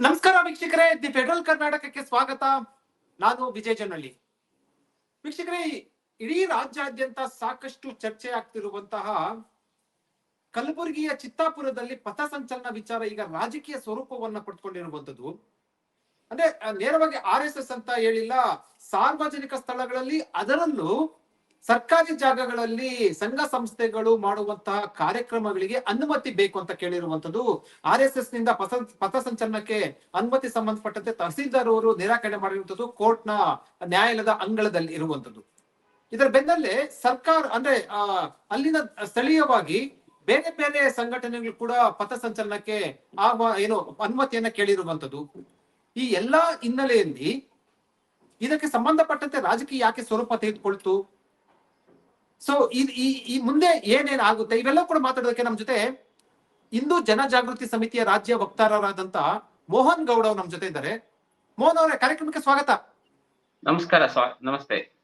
ನಮಸ್ಕಾರ ವೀಕ್ಷಕರೇ, the federal ಕರ್ನಾಟಕಕ್ಕೆ ಸ್ವಾಗತ. ನಾನು ವಿಜಯ ಜನಳ್ಳಿ ವೀಕ್ಷಕರೇ, ಇಡೀ ರಾಜ್ಯಾದ್ಯಂತ ಸಾಕಷ್ಟು ಚರ್ಚೆ ಆಗ್ತಿರುವಂತಹ ಕಲಬುರಗಿಯ ಚಿತ್ತಾಪುರದಲ್ಲಿ ಪಥಸಂಚಲನ ವಿಚಾರ ಈಗ ರಾಜಕೀಯ ಸ್ವರೂಪವನ್ನ ಪಡ್ಕೊಂಡಿರುವಂತದ್ದು ಅಂದ್ರೆ, ನೇರವಾಗಿ ಆರ್ ಎಸ್ ಎಸ್ ಅಂತ ಹೇಳಿಲ್ಲ, ಸಾರ್ವಜನಿಕ ಸ್ಥಳಗಳಲ್ಲಿ ಅದರಲ್ಲೂ ಸರ್ಕಾರಿ ಜಾಗಗಳಲ್ಲಿ ಸಂಘ ಸಂಸ್ಥೆಗಳು ಮಾಡುವಂತಹ ಕಾರ್ಯಕ್ರಮಗಳಿಗೆ ಅನುಮತಿ ಬೇಕು ಅಂತ ಕೇಳಿರುವಂತದ್ದು ಆರ್ ಎಸ್ ಎಸ್ನಿಂದ ಪಥ ಪಥಸಂಚಲನಕ್ಕೆ ಅನುಮತಿ ಸಂಬಂಧಪಟ್ಟಂತೆ ತಹಸೀಲ್ದಾರ್ ಅವರು ನಿರಾಕರಣೆ ಮಾಡಿರುವಂತದ್ದು ಕೋರ್ಟ್ನ ನ್ಯಾಯಾಲಯದ ಅಂಗಳದಲ್ಲಿ ಇರುವಂತದ್ದು ಇದರ ಬೆನ್ನಲ್ಲೇ ಸರ್ಕಾರ ಅಂದ್ರೆ ಅಲ್ಲಿನ ಸ್ಥಳೀಯವಾಗಿ ಬೇರೆ ಬೇರೆ ಸಂಘಟನೆಗಳು ಕೂಡ ಪಥಸಂಚಲನಕ್ಕೆ ಆ ಏನು ಅನುಮತಿಯನ್ನ ಕೇಳಿರುವಂತದ್ದು ಈ ಎಲ್ಲಾ ಹಿನ್ನೆಲೆಯಲ್ಲಿ ಇದಕ್ಕೆ ಸಂಬಂಧಪಟ್ಟಂತೆ ರಾಜಕೀಯ ಯಾಕೆ ಸ್ವರೂಪ ತೆಗೆದುಕೊಳ್ತು? ಸೊ ಈ ಈ- ಮುಂದೆ ಏನೇನ್ ಆಗುತ್ತೆ ಇವೆಲ್ಲ ಕೂಡ ಮಾತಾಡೋದಕ್ಕೆ ನಮ್ಮ ಜೊತೆ ಹಿಂದೂ ಜನಜಾಗೃತಿ ಸಮಿತಿಯ ರಾಜ್ಯ ವಕ್ತಾರರಾದಂತ ಮೋಹನ್ ಗೌಡ ಅವ್ರು ನಮ್ಮ ಜೊತೆ ಇದ್ದಾರೆ. ಮೋಹನ್ ಅವರ ಕಾರ್ಯಕ್ರಮಕ್ಕೆ ಸ್ವಾಗತ. ನಮಸ್ಕಾರ ನಮಸ್ತೆ.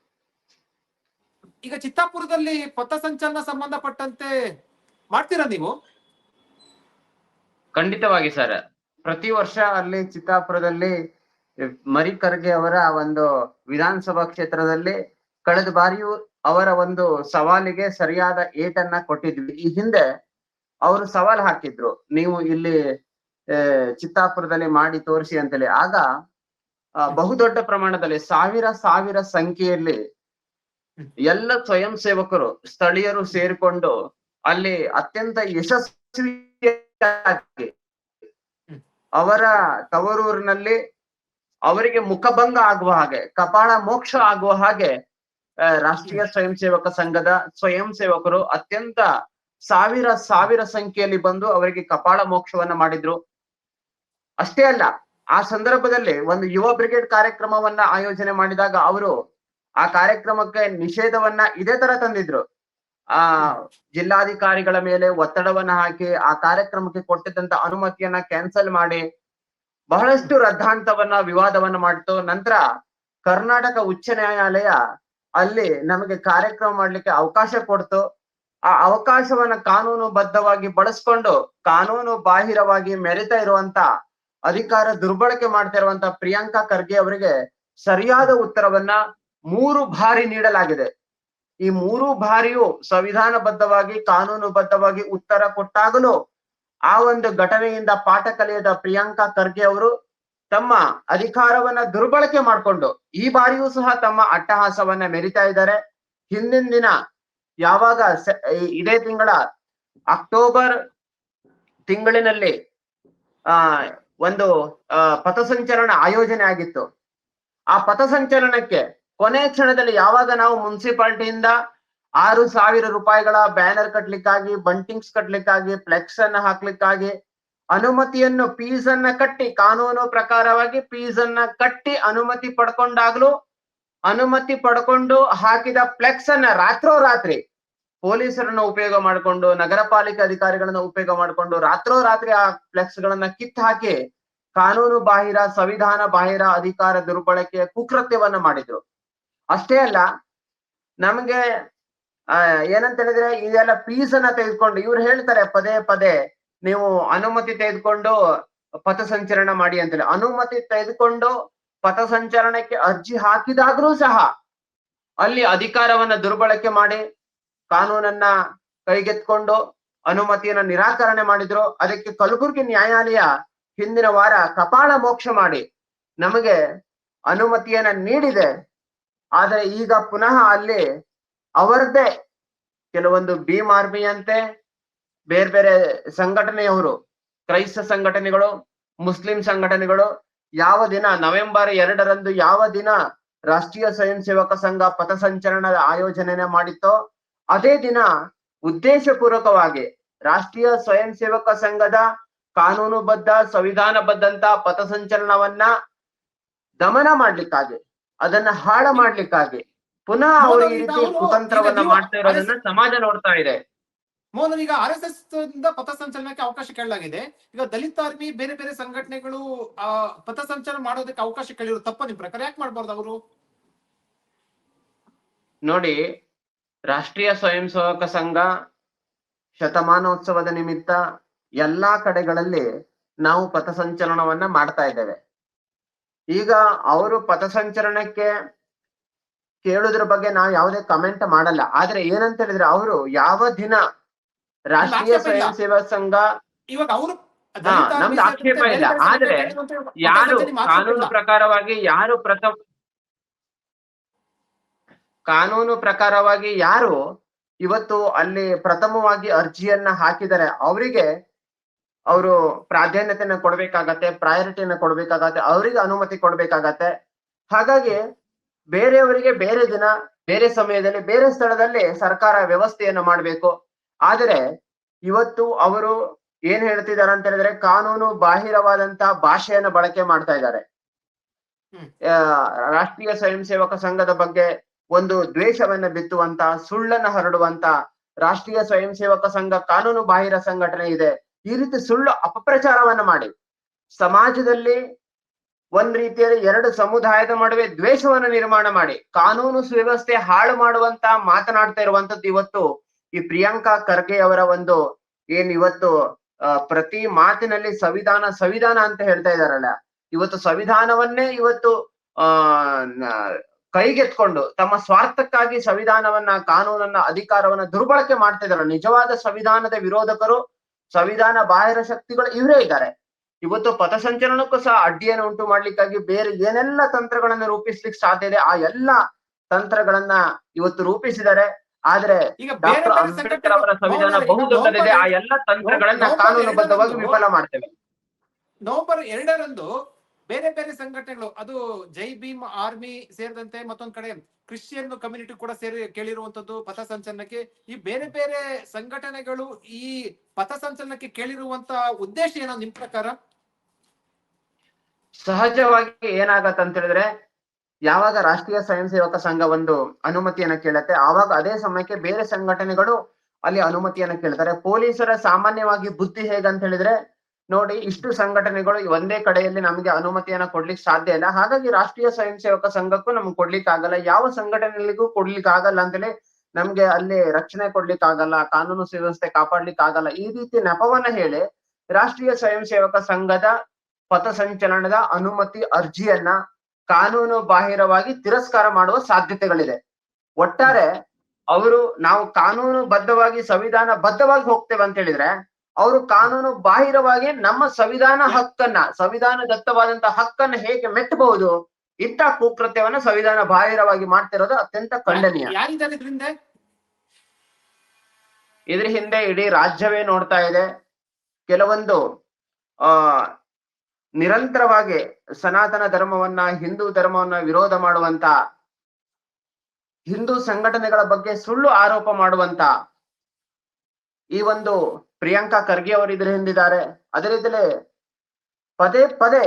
ಈಗ ಚಿತ್ತಾಪುರದಲ್ಲಿ ಪಥಸಂಚಲನ ಸಂಬಂಧಪಟ್ಟಂತೆ ಮಾಡ್ತೀರಾ ನೀವು? ಖಂಡಿತವಾಗಿ ಸರ್. ಪ್ರತಿ ವರ್ಷ ಅಲ್ಲಿ ಚಿತ್ತಾಪುರದಲ್ಲಿ ಮರಿ ಖರ್ಗೆ ಅವರ ಒಂದು ವಿಧಾನಸಭಾ ಕ್ಷೇತ್ರದಲ್ಲಿ ಕಳೆದ ಬಾರಿಯೂ ಅವರ ಒಂದು ಸವಾಲಿಗೆ ಸರಿಯಾದ ಏಟನ್ನ ಕೊಟ್ಟಿದ್ವಿ. ಈ ಹಿಂದೆ ಅವರು ಸವಾಲ್ ಹಾಕಿದ್ರು, ನೀವು ಇಲ್ಲಿ ಚಿತ್ತಾಪುರದಲ್ಲಿ ಮಾಡಿ ತೋರಿಸಿ ಅಂತೇಳಿ. ಆಗ ಬಹುದೊಡ್ಡ ಪ್ರಮಾಣದಲ್ಲಿ ಸಾವಿರ ಸಾವಿರ ಸಂಖ್ಯೆಯಲ್ಲಿ ಎಲ್ಲ ಸ್ವಯಂ ಸೇವಕರು, ಸ್ಥಳೀಯರು ಸೇರಿಕೊಂಡು ಅಲ್ಲಿ ಅತ್ಯಂತ ಯಶಸ್ವಿಯಾಗಿ ಅವರ ತವರೂರಿನಲ್ಲಿ ಅವರಿಗೆ ಮುಖಭಂಗ ಆಗುವ ಹಾಗೆ, ಕಪಾಳ ಮೋಕ್ಷ ಆಗುವ ಹಾಗೆ ರಾಷ್ಟ್ರೀಯ ಸ್ವಯಂ ಸೇವಕ ಸಂಘದ ಸ್ವಯಂ ಸೇವಕರು ಅತ್ಯಂತ ಸಾವಿರ ಸಾವಿರ ಸಂಖ್ಯೆಯಲ್ಲಿ ಬಂದು ಅವರಿಗೆ ಕಪಾಳ ಮೋಕ್ಷವನ್ನ ಮಾಡಿದ್ರು. ಅಷ್ಟೇ ಅಲ್ಲ, ಆ ಸಂದರ್ಭದಲ್ಲಿ ಒಂದು ಯುವ ಬ್ರಿಗೇಡ್ ಕಾರ್ಯಕ್ರಮವನ್ನ ಆಯೋಜನೆ ಮಾಡಿದಾಗ ಅವರು ಆ ಕಾರ್ಯಕ್ರಮಕ್ಕೆ ನಿಷೇಧವನ್ನ ಇದೇ ತರ ತಂದಿದ್ರು. ಆ, ಜಿಲ್ಲಾಧಿಕಾರಿಗಳ ಮೇಲೆ ಒತ್ತಡವನ್ನ ಹಾಕಿ, ಆ ಕಾರ್ಯಕ್ರಮಕ್ಕೆ ಕೊಟ್ಟಿದ್ದಂತ ಅನುಮತಿಯನ್ನ ಕ್ಯಾನ್ಸಲ್ ಮಾಡಿ, ಬಹಳಷ್ಟು ರದ್ದಾಂತವನ್ನ ವಿವಾದವನ್ನ ಮಾಡಿತು. ನಂತರ ಕರ್ನಾಟಕ ಉಚ್ಚ ನ್ಯಾಯಾಲಯ ಅಲ್ಲಿ ನಮಗೆ ಕಾರ್ಯಕ್ರಮ ಮಾಡ್ಲಿಕ್ಕೆ ಅವಕಾಶ ಕೊಡ್ತು. ಆ ಅವಕಾಶವನ್ನ ಕಾನೂನು ಬದ್ಧವಾಗಿ ಬಳಸ್ಕೊಂಡು, ಕಾನೂನು ಬಾಹಿರವಾಗಿ ಮೆರಿತಾ ಇರುವಂತ ಅಧಿಕಾರ ದುರ್ಬಳಕೆ ಮಾಡ್ತಾ ಇರುವಂತ ಪ್ರಿಯಾಂಕಾ ಖರ್ಗೆ ಅವರಿಗೆ ಸರಿಯಾದ ಉತ್ತರವನ್ನ ಮೂರು ಬಾರಿ ನೀಡಲಾಗಿದೆ. ಈ ಮೂರು ಬಾರಿಯೂ ಸಂವಿಧಾನಬದ್ಧವಾಗಿ, ಕಾನೂನುಬದ್ಧವಾಗಿ ಉತ್ತರ ಕೊಟ್ಟಾಗಲೂ ಆ ಒಂದು ಘಟನೆಯಿಂದ ಪಾಠ ಕಲಿಯದ ಪ್ರಿಯಾಂಕಾ ಖರ್ಗೆ ಅವರು ತಮ್ಮ ಅಧಿಕಾರವನ್ನ ದುರ್ಬಳಕೆ ಮಾಡಿಕೊಂಡು ಈ ಬಾರಿಯೂ ಸಹ ತಮ್ಮ ಅಟ್ಟಹಾಸವನ್ನ ಮೆರಿತಾ ಇದ್ದಾರೆ. ಹಿಂದಿನ ದಿನ ಯಾವಾಗ ಇದೇ ತಿಂಗಳ ಅಕ್ಟೋಬರ್ ತಿಂಗಳಿನಲ್ಲಿ, ಆ, ಒಂದು ಪಥಸಂಚಲನ ಆಯೋಜನೆ ಆಗಿತ್ತು. ಆ ಪಥಸಂಚಲನಕ್ಕೆ ಕೊನೆ ಕ್ಷಣದಲ್ಲಿ ಯಾವಾಗ ನಾವು ಮುನ್ಸಿಪಾಲ್ಟಿಯಿಂದ ಆರು ಸಾವಿರ ರೂಪಾಯಿಗಳ ಬ್ಯಾನರ್ ಕಟ್ಲಿಕ್ಕಾಗಿ, ಬಂಟಿಂಗ್ಸ್ ಕಟ್ಲಿಕ್ಕಾಗಿ ಫ್ಲೆಕ್ಸ್ ಅನ್ನ ಹಾಕ್ಲಿಕ್ಕಾಗಿ ಅನುಮತಿಯನ್ನು ಫೀಸ್ ಅನ್ನ ಕಟ್ಟಿ, ಕಾನೂನು ಪ್ರಕಾರವಾಗಿ ಫೀಸ್ ಅನ್ನ ಕಟ್ಟಿ ಅನುಮತಿ ಪಡ್ಕೊಂಡಾಗ್ಲೂ, ಅನುಮತಿ ಪಡ್ಕೊಂಡು ಹಾಕಿದ ಫ್ಲೆಕ್ಸ್ ಅನ್ನ ರಾತ್ರೋರಾತ್ರಿ ಪೊಲೀಸರನ್ನ ಉಪಯೋಗ ಮಾಡಿಕೊಂಡು ನಗರ ಪಾಲಿಕೆ ಅಧಿಕಾರಿಗಳನ್ನ ಉಪಯೋಗ ಮಾಡಿಕೊಂಡು ರಾತ್ರೋರಾತ್ರಿ ಆ ಫ್ಲೆಕ್ಸ್ ಗಳನ್ನ ಕಿತ್ತು ಹಾಕಿ ಕಾನೂನು ಬಾಹಿರ, ಸಂವಿಧಾನ ಬಾಹಿರ ಅಧಿಕಾರ ದುರ್ಬಳಕೆಯ ಕುಕೃತ್ಯವನ್ನ ಮಾಡಿದ್ರು. ಅಷ್ಟೇ ಅಲ್ಲ, ನಮ್ಗೆ, ಆ, ಏನಂತ ಹೇಳಿದ್ರೆ, ಇದೆಲ್ಲ ಫೀಸ್ ಅನ್ನ ತೆಗೆದುಕೊಂಡು ಇವ್ರು ಹೇಳ್ತಾರೆ ಪದೇ ಪದೇ ನೀವು ಅನುಮತಿ ತೆಗೆದುಕೊಂಡು ಪಥಸಂಚಲನ ಮಾಡಿ ಅಂತೇಳಿ. ಅನುಮತಿ ತೆಗೆದುಕೊಂಡು ಪಥಸಂಚಲನಕ್ಕೆ ಅರ್ಜಿ ಹಾಕಿದಾದ್ರೂ ಸಹ ಅಲ್ಲಿ ಅಧಿಕಾರವನ್ನ ದುರ್ಬಳಕೆ ಮಾಡಿ ಕಾನೂನನ್ನ ಕೈಗೆತ್ಕೊಂಡು ಅನುಮತಿಯನ್ನ ನಿರಾಕರಣೆ ಮಾಡಿದ್ರು. ಅದಕ್ಕೆ ಕಲಬುರಗಿ ನ್ಯಾಯಾಲಯ ಹಿಂದಿನ ವಾರ ಕಪಾಳ ಮೋಕ್ಷ ಮಾಡಿ ನಮಗೆ ಅನುಮತಿಯನ್ನ ನೀಡಿದೆ. ಆದ್ರೆ ಈಗ ಪುನಃ ಅಲ್ಲಿ ಅವರದ್ದೇ ಕೆಲವೊಂದು ಭೀಮ್ ಆರ್ಮಿ ಅಂತೆ ಬೇರೆ ಬೇರೆ ಸಂಘಟನೆಯವರು ಕ್ರೈಸ್ತ ಸಂಘಟನೆಗಳು ಮುಸ್ಲಿಂ ಸಂಘಟನೆಗಳು ಯಾವ ದಿನ ನವೆಂಬರ್ ಎರಡರಂದು ಯಾವ ದಿನ ರಾಷ್ಟ್ರೀಯ ಸ್ವಯಂ ಸೇವಕ ಸಂಘ ಪಥಸಂಚಲನದ ಆಯೋಜನೆ ಮಾಡಿತ್ತೋ ಅದೇ ದಿನ ಉದ್ದೇಶಪೂರ್ವಕವಾಗಿ ರಾಷ್ಟ್ರೀಯ ಸ್ವಯಂ ಸೇವಕ ಸಂಘದ ಕಾನೂನುಬದ್ಧ ಸಂವಿಧಾನಬದ್ಧಂತ ಪಥಸಂಚಲನವನ್ನ ದಮನ ಮಾಡ್ಲಿಕ್ಕಾಗಿ ಅದನ್ನ ಹಾಳ ಮಾಡ್ಲಿಕ್ಕಾಗಿ ಪುನಃ ಅವರು ಈ ರೀತಿ ಕುತಂತ್ರವನ್ನ ಮಾಡ್ತಾ ಇರೋದನ್ನ ಸಮಾಜ ನೋಡ್ತಾ ಇದೆ. ಮೋಹನ್ ಈಗ ಆರ್ ಎಸ್ ಎಸ್ ಇಂದ ಪಥಸಂಚಲನಕ್ಕೆ ಅವಕಾಶ ಕೇಳಲಾಗಿದೆ. ಈಗ ದಲಿತ ಆರ್ಮಿ ಬೇರೆ ಬೇರೆ ಸಂಘಟನೆಗಳು, ಆ ಪಥಸಂಚಲನ ಮಾಡೋದಕ್ಕೆ ಅವಕಾಶ ಕೇಳಿರೋ ತಪ್ಪ ನಿಮ್ ಪ್ರಕಾರ ಯಾಕೆ ಮಾಡಬಾರ್ದು ಅವರು? ನೋಡಿ, ರಾಷ್ಟ್ರೀಯ ಸ್ವಯಂ ಸೇವಕ ಸಂಘ ಶತಮಾನೋತ್ಸವದ ನಿಮಿತ್ತ ಎಲ್ಲಾ ಕಡೆಗಳಲ್ಲಿ ನಾವು ಪಥಸಂಚಲನವನ್ನ ಮಾಡ್ತಾ ಇದ್ದೇವೆ. ಈಗ ಅವರು ಪಥಸಂಚಲನಕ್ಕೆ ಕೇಳುದ್ರ ಬಗ್ಗೆ ನಾವು ಯಾವುದೇ ಕಮೆಂಟ್ ಮಾಡಲ್ಲ. ಆದ್ರೆ ಏನಂತ ಹೇಳಿದ್ರೆ ಅವರು ಯಾವ ದಿನ ರಾಷ್ಟ್ರೀಯ ಸ್ವಯಂ ಸೇವಾ ಸಂಘ. ಇವಾಗ ಅವರು ನಮ್ದು ಆಕ್ಷೇಪ ಇಲ್ಲ. ಆದ್ರೆ ಯಾರು ಕಾನೂನು ಪ್ರಕಾರವಾಗಿ ಯಾರು ಪ್ರಥಮ ಕಾನೂನು ಪ್ರಕಾರವಾಗಿ ಯಾರು ಇವತ್ತು ಅಲ್ಲಿ ಪ್ರಥಮವಾಗಿ ಅರ್ಜಿಯನ್ನ ಹಾಕಿದರೆ ಅವರಿಗೆ ಅವರು ಪ್ರಾಧಾನ್ಯತೆಯನ್ನ ಕೊಡ್ಬೇಕಾಗತ್ತೆ ಪ್ರಯಾರಿಟಿಯನ್ನ ಕೊಡ್ಬೇಕಾಗತ್ತೆ ಅವರಿಗೆ ಅನುಮತಿ ಕೊಡ್ಬೇಕಾಗತ್ತೆ. ಹಾಗಾಗಿ ಬೇರೆಯವರಿಗೆ ಬೇರೆ ದಿನ ಬೇರೆ ಸಮಯದಲ್ಲಿ ಬೇರೆ ಸ್ಥಳದಲ್ಲಿ ಸರ್ಕಾರ ವ್ಯವಸ್ಥೆಯನ್ನು ಮಾಡ್ಬೇಕು. ಆದರೆ ಇವತ್ತು ಅವರು ಏನ್ ಹೇಳ್ತಿದ್ದಾರೆ ಅಂತ ಹೇಳಿದ್ರೆ ಕಾನೂನು ಬಾಹಿರವಾದಂತಹ ಭಾಷೆಯನ್ನ ಬಳಕೆ ಮಾಡ್ತಾ ಇದ್ದಾರೆ. ರಾಷ್ಟ್ರೀಯ ಸ್ವಯಂ ಸೇವಕ ಸಂಘದ ಬಗ್ಗೆ ಒಂದು ದ್ವೇಷವನ್ನ ಬಿತ್ತುವಂತ ಸುಳ್ಳನ್ನ ಹರಡುವಂತ ರಾಷ್ಟ್ರೀಯ ಸ್ವಯಂ ಸೇವಕ ಸಂಘ ಕಾನೂನು ಬಾಹಿರ ಸಂಘಟನೆ ಇದೆ. ಈ ರೀತಿ ಸುಳ್ಳು ಅಪಪ್ರಚಾರವನ್ನ ಮಾಡಿ. ಸಮಾಜದಲ್ಲಿ ಒಂದ್ ರೀತಿಯಲ್ಲಿ ಎರಡು ಸಮುದಾಯದ ನಡುವೆ ದ್ವೇಷವನ್ನು ನಿರ್ಮಾಣ ಮಾಡಿ. ಕಾನೂನು ಸುವ್ಯವಸ್ಥೆ ಹಾಳು ಮಾಡುವಂತ ಮಾತನಾಡ್ತಾ ಇರುವಂತದ್ದು ಇವತ್ತು ಈ ಪ್ರಿಯಾಂಕಾ ಖರ್ಗೆ ಅವರ ಒಂದು ಏನ್ ಇವತ್ತು ಪ್ರತಿ ಮಾತಿನಲ್ಲಿ ಸಂವಿಧಾನ ಸಂವಿಧಾನ ಅಂತ ಹೇಳ್ತಾ ಇದಾರಲ್ಲ ಇವತ್ತು ಸಂವಿಧಾನವನ್ನೇ ಇವತ್ತು, ಆ ಕೈಗೆತ್ಕೊಂಡು ತಮ್ಮ ಸ್ವಾರ್ಥಕ್ಕಾಗಿ ಸಂವಿಧಾನವನ್ನ, ಕಾನೂನನ್ನ, ಅಧಿಕಾರವನ್ನ ದುರ್ಬಳಕೆ ಮಾಡ್ತಾ ಇದಾರೆ ನಿಜವಾದ ಸಂವಿಧಾನದ ವಿರೋಧಕರು, ಸಂವಿಧಾನ ಬಾಹಿರ ಶಕ್ತಿಗಳು ಇವರೇ ಇದ್ದಾರೆ. ಇವತ್ತು ಪಥಸಂಚಲನಕ್ಕೂ ಸಹ ಅಡ್ಡಿಯನ್ನು ಉಂಟು ಮಾಡ್ಲಿಕ್ಕಾಗಿ ಬೇರೆ ಏನೆಲ್ಲ ತಂತ್ರಗಳನ್ನ ರೂಪಿಸ್ಲಿಕ್ಕೆ ಸಾಧ್ಯ ಇದೆ, ಆ ಎಲ್ಲ ತಂತ್ರಗಳನ್ನ ಇವತ್ತು ರೂಪಿಸಿದ್ದಾರೆ. ಆದ್ರೆ ಈಗ ಬೇರೆ ಡಾಕ್ಟರ್ ಅಂಬೇಡ್ಕರ್ ಅವರ ಸಂವಿಧಾನ ನವೆಂಬರ್ ಬಹುದೊಡ್ಡದಿದೆ ಆ ಎಲ್ಲ ತಂತ್ರಗಳನ್ನ ಕಾನೂನುಬದ್ಧವಾಗಿ ಎರಡರಂದು ವಿಫಲ ಮಾಡ್ತೇವೆ. ನವೆಂಬರ್ ಎರಡರಂದು ಬೇರೆ ಬೇರೆ ಸಂಘಟನೆಗಳು ಅದು ಜೈ ಭೀಮ್ ಆರ್ಮಿ ಸೇರಿದಂತೆ ಮತ್ತೊಂದ್ ಕಡೆ ಕ್ರಿಶ್ಚಿಯನ್ ಕಮ್ಯುನಿಟಿ ಕೂಡ ಸೇರಿ ಕೇಳಿರುವಂತದ್ದು ಪಥಸಂಚಲನಕ್ಕೆ ಈ ಬೇರೆ ಬೇರೆ ಸಂಘಟನೆಗಳು ಈ ಪಥಸಂಚಲನಕ್ಕೆ ಕೇಳಿರುವಂತ ಉದ್ದೇಶ ಏನೋ ನಿಮ್ ಪ್ರಕಾರ? ಸಹಜವಾಗಿ ಏನಾಗತ್ತಂತ ಅಂತ ಹೇಳಿದ್ರೆ ಯಾವಾಗ ರಾಷ್ಟ್ರೀಯ ಸ್ವಯಂ ಸೇವಕ ಸಂಘ ಒಂದು ಅನುಮತಿಯನ್ನ ಕೇಳುತ್ತೆ, ಆವಾಗ ಅದೇ ಸಮಯಕ್ಕೆ ಬೇರೆ ಸಂಘಟನೆಗಳು ಅಲ್ಲಿ ಅನುಮತಿಯನ್ನ ಕೇಳ್ತಾರೆ. ಪೊಲೀಸರ ಸಾಮಾನ್ಯವಾಗಿ ಬುದ್ಧಿ ಹೇಗಂತ ಹೇಳಿದ್ರೆ, ನೋಡಿ ಇಷ್ಟು ಸಂಘಟನೆಗಳು ಒಂದೇ ಕಡೆಯಲ್ಲಿ ನಮಗೆ ಅನುಮತಿಯನ್ನ ಕೊಡ್ಲಿಕ್ಕೆ ಸಾಧ್ಯ ಇಲ್ಲ. ಹಾಗಾಗಿ ರಾಷ್ಟ್ರೀಯ ಸ್ವಯಂ ಸೇವಕ ಸಂಘಕ್ಕೂ ನಮ್ಗೆ ಕೊಡ್ಲಿಕ್ಕೆ ಆಗಲ್ಲ ಯಾವ ಸಂಘಟನೆಗಳಿಗೂ ಕೊಡ್ಲಿಕ್ಕೆ ಆಗಲ್ಲ ಅಂತೇಳಿ ನಮ್ಗೆ ಅಲ್ಲಿ ರಕ್ಷಣೆ ಕೊಡ್ಲಿಕ್ಕೆ ಆಗಲ್ಲ ಕಾನೂನು ಸುವ್ಯವಸ್ಥೆ ಕಾಪಾಡ್ಲಿಕ್ಕೆ ಆಗಲ್ಲ ಈ ರೀತಿ ನೆಪವನ್ನ ಹೇಳಿ ರಾಷ್ಟ್ರೀಯ ಸ್ವಯಂ ಸೇವಕ ಸಂಘದ ಪಥಸಂಚಲನದ ಅನುಮತಿ ಅರ್ಜಿಯನ್ನ ಕಾನೂನು ಬಾಹಿರವಾಗಿ ತಿರಸ್ಕಾರ ಮಾಡುವ ಸಾಧ್ಯತೆಗಳಿದೆ. ಒಟ್ಟಾರೆ ಅವರು ನಾವು ಕಾನೂನು ಬದ್ಧವಾಗಿ ಸಂವಿಧಾನ ಬದ್ಧವಾಗಿ ಹೋಗ್ತೇವೆ ಅಂತ ಹೇಳಿದ್ರೆ ಅವರು ಕಾನೂನು ಬಾಹಿರವಾಗಿ ನಮ್ಮ ಸಂವಿಧಾನ ಹಕ್ಕನ್ನ ಸಂವಿಧಾನ ದತ್ತವಾದಂತ ಹಕ್ಕನ್ನ ಹೇಗೆ ಮೆಟ್ಟಬಹುದು ಇಂಥ ಕುಕೃತ್ಯವನ್ನ ಸಂವಿಧಾನ ಬಾಹಿರವಾಗಿ ಮಾಡ್ತಿರೋದು ಅತ್ಯಂತ ಖಂಡನೀಯ. ಇದ್ರ ಹಿಂದೆ ಇಡೀ ರಾಜ್ಯವೇ ನೋಡ್ತಾ ಇದೆ. ಕೆಲವೊಂದು ಆ ನಿರಂತರವಾಗಿ ಸನಾತನ ಧರ್ಮವನ್ನ, ಹಿಂದೂ ಧರ್ಮವನ್ನ ವಿರೋಧ ಮಾಡುವಂತ, ಹಿಂದೂ ಸಂಘಟನೆಗಳ ಬಗ್ಗೆ ಸುಳ್ಳು ಆರೋಪ ಮಾಡುವಂತ ಈ ಒಂದು ಪ್ರಿಯಾಂಕಾ ಖರ್ಗೆ ಅವರು ಇದ್ರ ಹಿಂದಿದ್ದಾರೆ. ಅದೇ ರೀತಿಯಲ್ಲಿ ಪದೇ ಪದೇ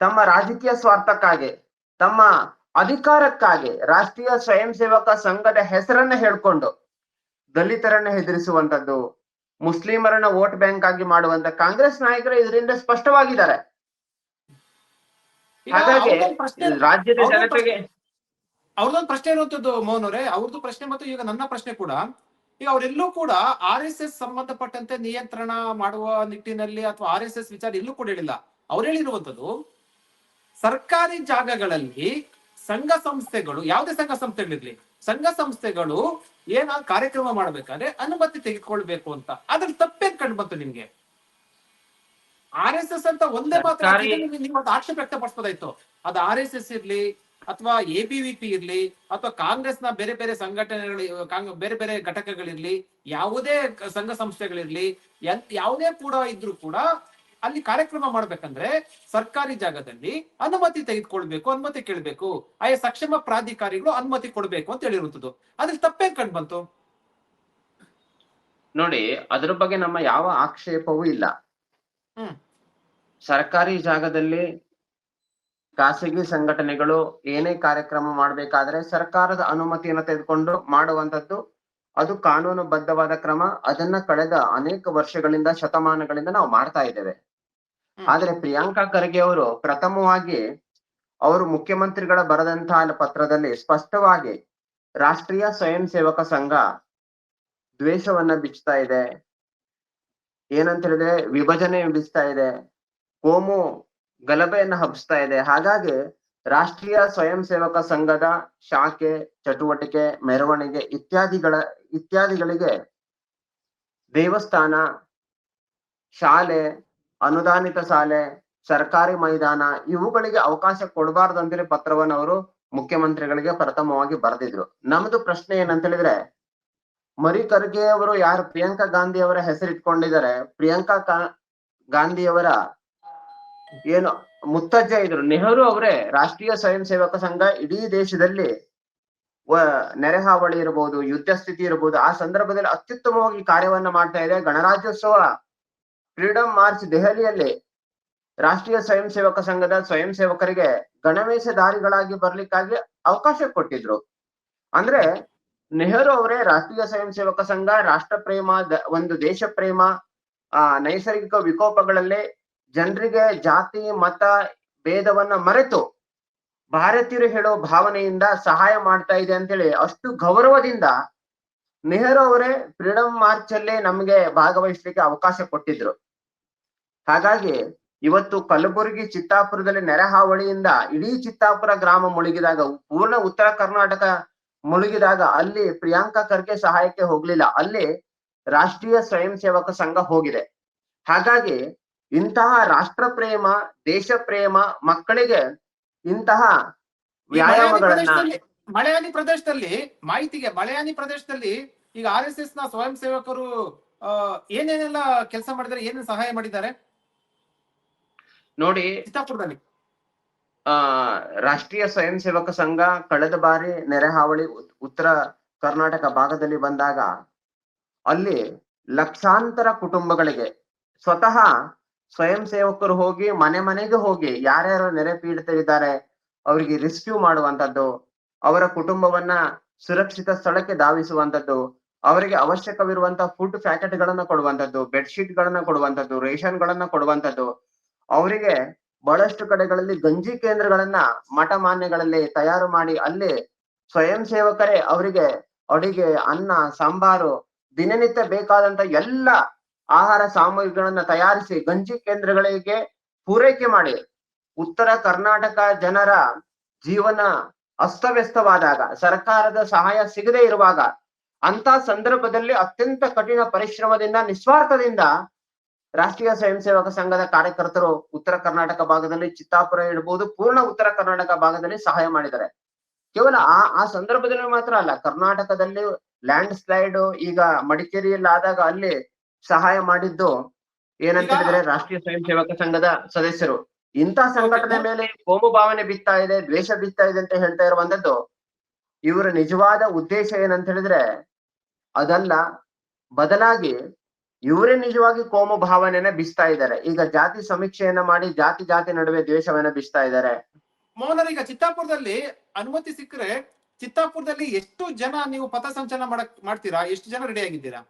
ತಮ್ಮ ರಾಜಕೀಯ ಸ್ವಾರ್ಥಕ್ಕಾಗಿ, ತಮ್ಮ ಅಧಿಕಾರಕ್ಕಾಗಿ ರಾಷ್ಟ್ರೀಯ ಸ್ವಯಂ ಸೇವಕ ಸಂಘದ ಹೆಸರನ್ನ ಹೇಳ್ಕೊಂಡು ದಲಿತರನ್ನ ಹೆದರಿಸುವಂತದ್ದು, ಮುಸ್ಲಿಮರನ್ನ ವೋಟ್ ಬ್ಯಾಂಕ್ ಆಗಿ ಮಾಡುವಂತ ಕಾಂಗ್ರೆಸ್ ನಾಯಕರು ಇದರಿಂದ ಸ್ಪಷ್ಟವಾಗಿದ್ದಾರೆ. ಹಾಗಾಗಿ ರಾಜ್ಯದ ಜನತೆಗೆ ಅವ್ರದೊಂದು ಪ್ರಶ್ನೆ ಇರುವಂತದ್ದು ಮೋಹನ್ ಅವರೇ ಅವ್ರದ್ದು ಪ್ರಶ್ನೆ ಮತ್ತು ಈಗ ನನ್ನ ಪ್ರಶ್ನೆ ಕೂಡ ಈಗ ಅವರೆಲ್ಲೂ ಕೂಡ ಆರ್ ಎಸ್ ಎಸ್ ಸಂಬಂಧಪಟ್ಟಂತೆ ನಿಯಂತ್ರಣ ಮಾಡುವ ನಿಟ್ಟಿನಲ್ಲಿ ಅಥವಾ ಆರ್ ಎಸ್ ಎಸ್ ವಿಚಾರ ಎಲ್ಲೂ ಕೂಡ ಹೇಳಿಲ್ಲ. ಅವ್ರು ಹೇಳಿರುವಂತದ್ದು ಸರ್ಕಾರಿ ಜಾಗಗಳಲ್ಲಿ ಸಂಘ ಸಂಸ್ಥೆಗಳು ಯಾವುದೇ ಸಂಘ ಸಂಸ್ಥೆಗಳಿರ್ಲಿ ಸಂಘ ಸಂಸ್ಥೆಗಳು ಏನ ಕಾರ್ಯಕ್ರಮ ಮಾಡ್ಬೇಕಾದ್ರೆ ಅನುಮತಿ ತೆಗೆದುಕೊಳ್ಬೇಕು ಅಂತ. ಅದ್ರ ತಪ್ಪೇನ್ ಕಂಡು ಬಂತು ನಿಮ್ಗೆ? ಆರ್ ಎಸ್ ಎಸ್ ಅಂತ ಒಂದೇ ಮಾತ್ರ ನೀವು- ಅದು ಆಕ್ಷೇಪ ವ್ಯಕ್ತಪಡಿಸಬಹುದಾಯ್ತು ಅದು ಆರ್ ಎಸ್ ಎಸ್ ಇರ್ಲಿ ಅಥವಾ ಎ ಬಿ ವಿ ಪಿ ಇರ್ಲಿ ಅಥವಾ ಕಾಂಗ್ರೆಸ್ನ ಬೇರೆ ಬೇರೆ ಸಂಘಟನೆಗಳು ಬೇರೆ ಬೇರೆ ಘಟಕಗಳಿರ್ಲಿ ಯಾವುದೇ ಸಂಘ ಸಂಸ್ಥೆಗಳಿರ್ಲಿ ಯಾವುದೇ ಕೂಡ ಇದ್ರು ಕೂಡ ಅಲ್ಲಿ ಕಾರ್ಯಕ್ರಮ ಮಾಡ್ಬೇಕಂದ್ರೆ ಸರ್ಕಾರಿ ಜಾಗದಲ್ಲಿ ಅನುಮತಿ ತೆಗೆದುಕೊಳ್ಬೇಕು ಅನುಮತಿ ಕೇಳಬೇಕು. ಆಯಾ ಸಕ್ಷಮ ಪ್ರಾಧಿಕಾರಿಗಳು ಅನುಮತಿ ಕೊಡ್ಬೇಕು ಅಂತ ಹೇಳಿರುವಂತದ್ದು ಅದ್ರಲ್ಲಿ ತಪ್ಪೇ ಕಂಡು ಬಂತು? ನೋಡಿ ಅದ್ರ ಬಗ್ಗೆ ನಮ್ಮ ಯಾವ ಆಕ್ಷೇಪವೂ ಇಲ್ಲ. ಹ್ಮ್. ಸರ್ಕಾರಿ ಜಾಗದಲ್ಲಿ ಖಾಸಗಿ ಸಂಘಟನೆಗಳು ಏನೇ ಕಾರ್ಯಕ್ರಮ ಮಾಡಬೇಕಾದ್ರೆ ಸರ್ಕಾರದ ಅನುಮತಿಯನ್ನು ತೆಗೆದುಕೊಂಡು ಮಾಡುವಂತದ್ದು ಅದು ಕಾನೂನುಬದ್ಧವಾದ ಕ್ರಮ. ಅದನ್ನ ಕಳೆದ ಅನೇಕ ವರ್ಷಗಳಿಂದ ಶತಮಾನಗಳಿಂದ ನಾವು ಮಾಡ್ತಾ ಇದ್ದೇವೆ. ಆದ್ರೆ ಪ್ರಿಯಾಂಕಾ ಖರ್ಗೆ ಅವರು ಪ್ರಥಮವಾಗಿ ಅವರು ಮುಖ್ಯಮಂತ್ರಿಗಳ ಬರೆದಂತಹ ಪತ್ರದಲ್ಲಿ ಸ್ಪಷ್ಟವಾಗಿ ರಾಷ್ಟ್ರೀಯ ಸ್ವಯಂ ಸೇವಕ ಸಂಘ ದ್ವೇಷವನ್ನ ಬಿಚ್ತಾ ಇದೆ. ಏನಂತ ಹೇಳಿದ್ರೆ ವಿಭಜನೆ ಬಿಚ್ತಾ ಇದೆ. ಕೋಮು ಗಲಭೆಯನ್ನ ಹಬ್ಬಿಸ್ತಾ ಇದೆ. ಹಾಗಾಗಿ ರಾಷ್ಟ್ರೀಯ ಸ್ವಯಂ ಸೇವಕ ಸಂಘದ ಶಾಖೆ, ಚಟುವಟಿಕೆ, ಮೆರವಣಿಗೆ ಇತ್ಯಾದಿಗಳ, ಇತ್ಯಾದಿಗಳಿಗೆ ದೇವಸ್ಥಾನ, ಶಾಲೆ, ಅನುದಾನಿತ ಶಾಲೆ, ಸರ್ಕಾರಿ ಮೈದಾನ ಇವುಗಳಿಗೆ ಅವಕಾಶ ಕೊಡಬಾರ್ದು ಅಂತೇಳಿ ಪತ್ರವನ್ನು ಅವರು ಮುಖ್ಯಮಂತ್ರಿಗಳಿಗೆ ಪ್ರಥಮವಾಗಿ ಬರೆದಿದ್ರು. ನಮ್ದು ಪ್ರಶ್ನೆ ಏನಂತ ಹೇಳಿದ್ರೆ, ಮರಿ ಖರ್ಗೆ ಅವರು ಯಾರು? ಪ್ರಿಯಾಂಕಾ ಗಾಂಧಿ ಅವರ ಹೆಸರಿಟ್ಕೊಂಡಿದ್ದಾರೆ. ಪ್ರಿಯಾಂಕಾ ಕಾ- ಗಾಂಧಿ ಅವರ ಏನು ಮುತ್ತಜ್ಜ ಇದ್ರು. ನೆಹರು ಅವರೇ ರಾಷ್ಟ್ರೀಯ ಸ್ವಯಂ ಸೇವಕ ಸಂಘ ಇಡೀ ದೇಶದಲ್ಲಿ ನೆರೆ ನೆರೆಹಾವಳಿ ಇರಬಹುದು ಯುದ್ಧ ಸ್ಥಿತಿ ಇರಬಹುದು ಆ ಸಂದರ್ಭದಲ್ಲಿ ಅತ್ಯುತ್ತಮವಾಗಿ ಕಾರ್ಯವನ್ನ ಮಾಡ್ತಾ ಇದೆ. ಗಣರಾಜ್ಯೋತ್ಸವ ಫ್ರೀಡಂ ಮಾರ್ಚ್ ದೆಹಲಿಯಲ್ಲಿ ರಾಷ್ಟ್ರೀಯ ಸ್ವಯಂ ಸೇವಕ ಸಂಘದ ಸ್ವಯಂ ಸೇವಕರಿಗೆ ಗಣವೇಶಧಾರಿಗಳಾಗಿ ಬರ್ಲಿಕ್ಕಾಗಿ ಅವಕಾಶ ಕೊಟ್ಟಿದ್ರು. ಅಂದ್ರೆ ನೆಹರು ಅವರೇ ರಾಷ್ಟ್ರೀಯ ಸ್ವಯಂ ಸೇವಕ ಸಂಘ ರಾಷ್ಟ್ರ ಪ್ರೇಮ ಒಂದು ದೇಶ ಪ್ರೇಮ ಆ, ನೈಸರ್ಗಿಕ ವಿಕೋಪಗಳಲ್ಲಿ ಜನರಿಗೆ ಜಾತಿ, ಮತ, ಭೇದವನ್ನ ಮರೆತು ಭಾರತೀಯರು ಹೇಳೋ ಭಾವನೆಯಿಂದ ಸಹಾಯ ಮಾಡ್ತಾ ಇದೆ ಅಂತೇಳಿ ಅಷ್ಟು ಗೌರವದಿಂದ ನೆಹರು ಅವರೇ ಫ್ರೀಡಮ್ ಮಾರ್ಚ್ ಅಲ್ಲಿ ನಮಗೆ ಭಾಗವಹಿಸ್ಲಿಕ್ಕೆ ಅವಕಾಶ ಕೊಟ್ಟಿದ್ರು. ಹಾಗಾಗಿ ಇವತ್ತು ಕಲಬುರಗಿ, ಚಿತ್ತಾಪುರದಲ್ಲಿ ನೆರೆ ಹಾವಳಿಯಿಂದ ಇಡೀ ಚಿತ್ತಾಪುರ ಗ್ರಾಮ ಮುಳುಗಿದಾಗ, ಪೂರ್ಣ ಉತ್ತರ ಕರ್ನಾಟಕ ಮುಳುಗಿದಾಗ ಅಲ್ಲಿ ಪ್ರಿಯಾಂಕಾ ಖರ್ಗೆ ಸಹಾಯಕ್ಕೆ ಹೋಗ್ಲಿಲ್ಲ. ಅಲ್ಲಿ ರಾಷ್ಟ್ರೀಯ ಸ್ವಯಂ ಸೇವಕ ಸಂಘ ಹೋಗಿದೆ. ಹಾಗಾಗಿ ಇಂತಹ ರಾಷ್ಟ್ರ ಪ್ರೇಮ ದೇಶ ಪ್ರೇಮ ಮಕ್ಕಳಿಗೆ ಇಂತಹ ವ್ಯಾಯಾಮಗಳನ್ನ ಪ್ರದೇಶದಲ್ಲಿ ಮಲಯಾಳಿ ಪ್ರದೇಶದಲ್ಲಿ ಮಾಹಿತಿಗೆ ಮಳೆಯಾನಿ ಪ್ರದೇಶದಲ್ಲಿ ಈಗ ಆರ್ ಎಸ್ ಎಸ್ನ ಸ್ವಯಂ ಸೇವಕರು ಏನೇನೆಲ್ಲ ಕೆಲಸ ಮಾಡಿದ್ದಾರೆ ಏನೇನು ಸಹಾಯ ಮಾಡಿದ್ದಾರೆ? ನೋಡಿ ಚಿತ್ತಾಪುರದಲ್ಲಿ. ಆ ರಾಷ್ಟ್ರೀಯ ಸ್ವಯಂ ಸೇವಕ ಸಂಘ ಕಳೆದ ಬಾರಿ ನೆರೆ ಹಾವಳಿ ಉತ್ತರ ಕರ್ನಾಟಕ ಭಾಗದಲ್ಲಿ ಬಂದಾಗ ಅಲ್ಲಿ ಲಕ್ಷಾಂತರ ಕುಟುಂಬಗಳಿಗೆ ಸ್ವತಃ ಸ್ವಯಂ ಸೇವಕರು ಹೋಗಿ, ಮನೆ ಮನೆಗೆ ಹೋಗಿ ಯಾರ್ಯಾರು ನೆರೆ ಪೀಡಿತರಿದ್ದಾರೆ, ಅವರಿಗೆ ರೆಸ್ಕ್ಯೂ ಮಾಡುವಂತದ್ದು ಅವರ ಕುಟುಂಬವನ್ನ ಸುರಕ್ಷಿತ ಸ್ಥಳಕ್ಕೆ ಧಾವಿಸುವಂತದ್ದು ಅವರಿಗೆ ಅವಶ್ಯಕವಿರುವಂತಹ ಫುಡ್ ಪ್ಯಾಕೆಟ್ ಗಳನ್ನ ಕೊಡುವಂತದ್ದು ಬೆಡ್ಶೀಟ್ ಗಳನ್ನ ಕೊಡುವಂತದ್ದು ರೇಷನ್ ಗಳನ್ನ ಕೊಡುವಂತದ್ದು ಅವರಿಗೆ ಬಹಳಷ್ಟು ಕಡೆಗಳಲ್ಲಿ ಗಂಜಿ ಕೇಂದ್ರಗಳನ್ನ ಮಠ ಮಾನ್ಯಗಳಲ್ಲಿ ತಯಾರು ಮಾಡಿ ಅಲ್ಲಿ ಸ್ವಯಂ ಸೇವಕರೇ ಅವರಿಗೆ ಅಡಿಗೆ, ಅನ್ನ, ಸಾಂಬಾರು, ದಿನನಿತ್ಯ ಬೇಕಾದಂತ ಎಲ್ಲ ಆಹಾರ ಸಾಮಗ್ರಿಗಳನ್ನ ತಯಾರಿಸಿ ಗಂಜಿ ಕೇಂದ್ರಗಳಿಗೆ ಪೂರೈಕೆ ಮಾಡಿ. ಉತ್ತರ ಕರ್ನಾಟಕ ಜನರ ಜೀವನ ಅಸ್ತವ್ಯಸ್ತವಾದಾಗ, ಸರ್ಕಾರದ ಸಹಾಯ ಸಿಗದೆ ಇರುವಾಗ ಅಂತ ಸಂದರ್ಭದಲ್ಲಿ ಅತ್ಯಂತ ಕಠಿಣ ಪರಿಶ್ರಮದಿಂದ, ನಿಸ್ವಾರ್ಥದಿಂದ ರಾಷ್ಟ್ರೀಯ ಸ್ವಯಂ ಸೇವಕ ಸಂಘದ ಕಾರ್ಯಕರ್ತರು ಉತ್ತರ ಕರ್ನಾಟಕ ಭಾಗದಲ್ಲಿ ಚಿತ್ತಾಪುರ ಇರ್ಬೋದು, ಪೂರ್ಣ ಉತ್ತರ ಕರ್ನಾಟಕ ಭಾಗದಲ್ಲಿ ಸಹಾಯ ಮಾಡಿದ್ದಾರೆ. ಕೇವಲ ಆ ಆ ಸಂದರ್ಭದಲ್ಲಿ ಮಾತ್ರ ಅಲ್ಲ, ಕರ್ನಾಟಕದಲ್ಲಿ ಲ್ಯಾಂಡ್ ಸ್ಲೈಡ್ ಈಗ ಮಡಿಕೇರಿಯಲ್ಲಿ ಆದಾಗ ಅಲ್ಲಿ ಸಹಾಯ ಮಾಡಿದ್ದು ಏನಂತ ಹೇಳಿದ್ರೆ ರಾಷ್ಟ್ರೀಯ ಸ್ವಯಂ ಸೇವಕ ಸಂಘದ ಸದಸ್ಯರು. ಇಂಥ ಸಂಘಟನೆ ಮೇಲೆ ಕೋಮು ಭಾವನೆ ಬಿತ್ತಾ ಇದೆ ದ್ವೇಷ ಬಿತ್ತಾ ಇದೆ ಅಂತ ಹೇಳ್ತಾ ಇರುವಂತದ್ದು ಇವರ ನಿಜವಾದ ಉದ್ದೇಶ ಏನಂತ ಹೇಳಿದ್ರೆ ಅದಲ್ಲ ಬದಲಾಗಿ ಇವರೇ ನಿಜವಾಗಿ ಕೋಮು ಭಾವನೆಯನ್ನ ಬಿಸ್ತಾ ಇದ್ದಾರೆ. ಈಗ ಜಾತಿ ಸಮೀಕ್ಷೆಯನ್ನ ಮಾಡಿ ಜಾತಿ ಜಾತಿ ನಡುವೆ ದ್ವೇಷವನ್ನ ಬಿಸ್ತಾ ಇದ್ದಾರೆ. ಮೋಹನರ್ ಈಗ ಚಿತ್ತಾಪುರದಲ್ಲಿ ಅನುಮತಿ ಸಿಕ್ಕರೆ ಚಿತ್ತಾಪುರದಲ್ಲಿ ಎಷ್ಟು ಜನ ನೀವು ಪಥಸಂಚಲನ ಮಾಡಕ್ ಮಾಡ್ತೀರಾ? ಎಷ್ಟು ಜನ ರೆಡಿ ಆಗಿದ್ದೀರಾ?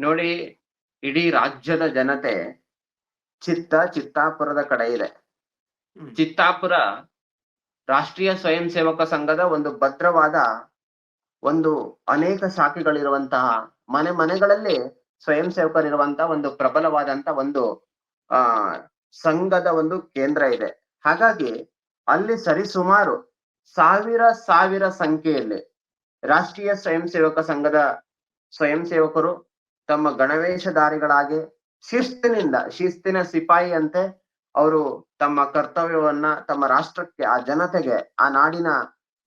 ನೋಡಿ ಇಡೀ ರಾಜ್ಯದ ಜನತೆ ಚಿತ್ತ ಚಿತ್ತಾಪುರದ ಕಡೆ ಇದೆ. ಚಿತ್ತಾಪುರ ರಾಷ್ಟ್ರೀಯ ಸ್ವಯಂ ಸೇವಕ ಸಂಘದ ಒಂದು ಭದ್ರವಾದ ಒಂದು ಅನೇಕ ಶಾಖೆಗಳಿರುವಂತಹ ಮನೆ ಮನೆಗಳಲ್ಲಿ ಸ್ವಯಂ ಸೇವಕರಿರುವಂತಹ ಒಂದು ಪ್ರಬಲವಾದಂತ ಒಂದು ಆ ಸಂಘದ ಒಂದು ಕೇಂದ್ರ ಇದೆ. ಹಾಗಾಗಿ ಅಲ್ಲಿ ಸರಿಸುಮಾರು ಸಾವಿರ ಸಾವಿರ ಸಂಖ್ಯೆಯಲ್ಲಿ ರಾಷ್ಟ್ರೀಯ ಸ್ವಯಂ ಸೇವಕ ಸಂಘದ ಸ್ವಯಂ ಸೇವಕರು ತಮ್ಮ ಗಣವೇಶಧಾರಿಗಳಾಗಿ ಶಿಸ್ತಿನಿಂದ, ಶಿಸ್ತಿನ ಸಿಪಾಯಿಯಂತೆ ಅವರು ತಮ್ಮ ಕರ್ತವ್ಯವನ್ನ ತಮ್ಮ ರಾಷ್ಟ್ರಕ್ಕೆ, ಆ ಜನತೆಗೆ, ಆ ನಾಡಿನ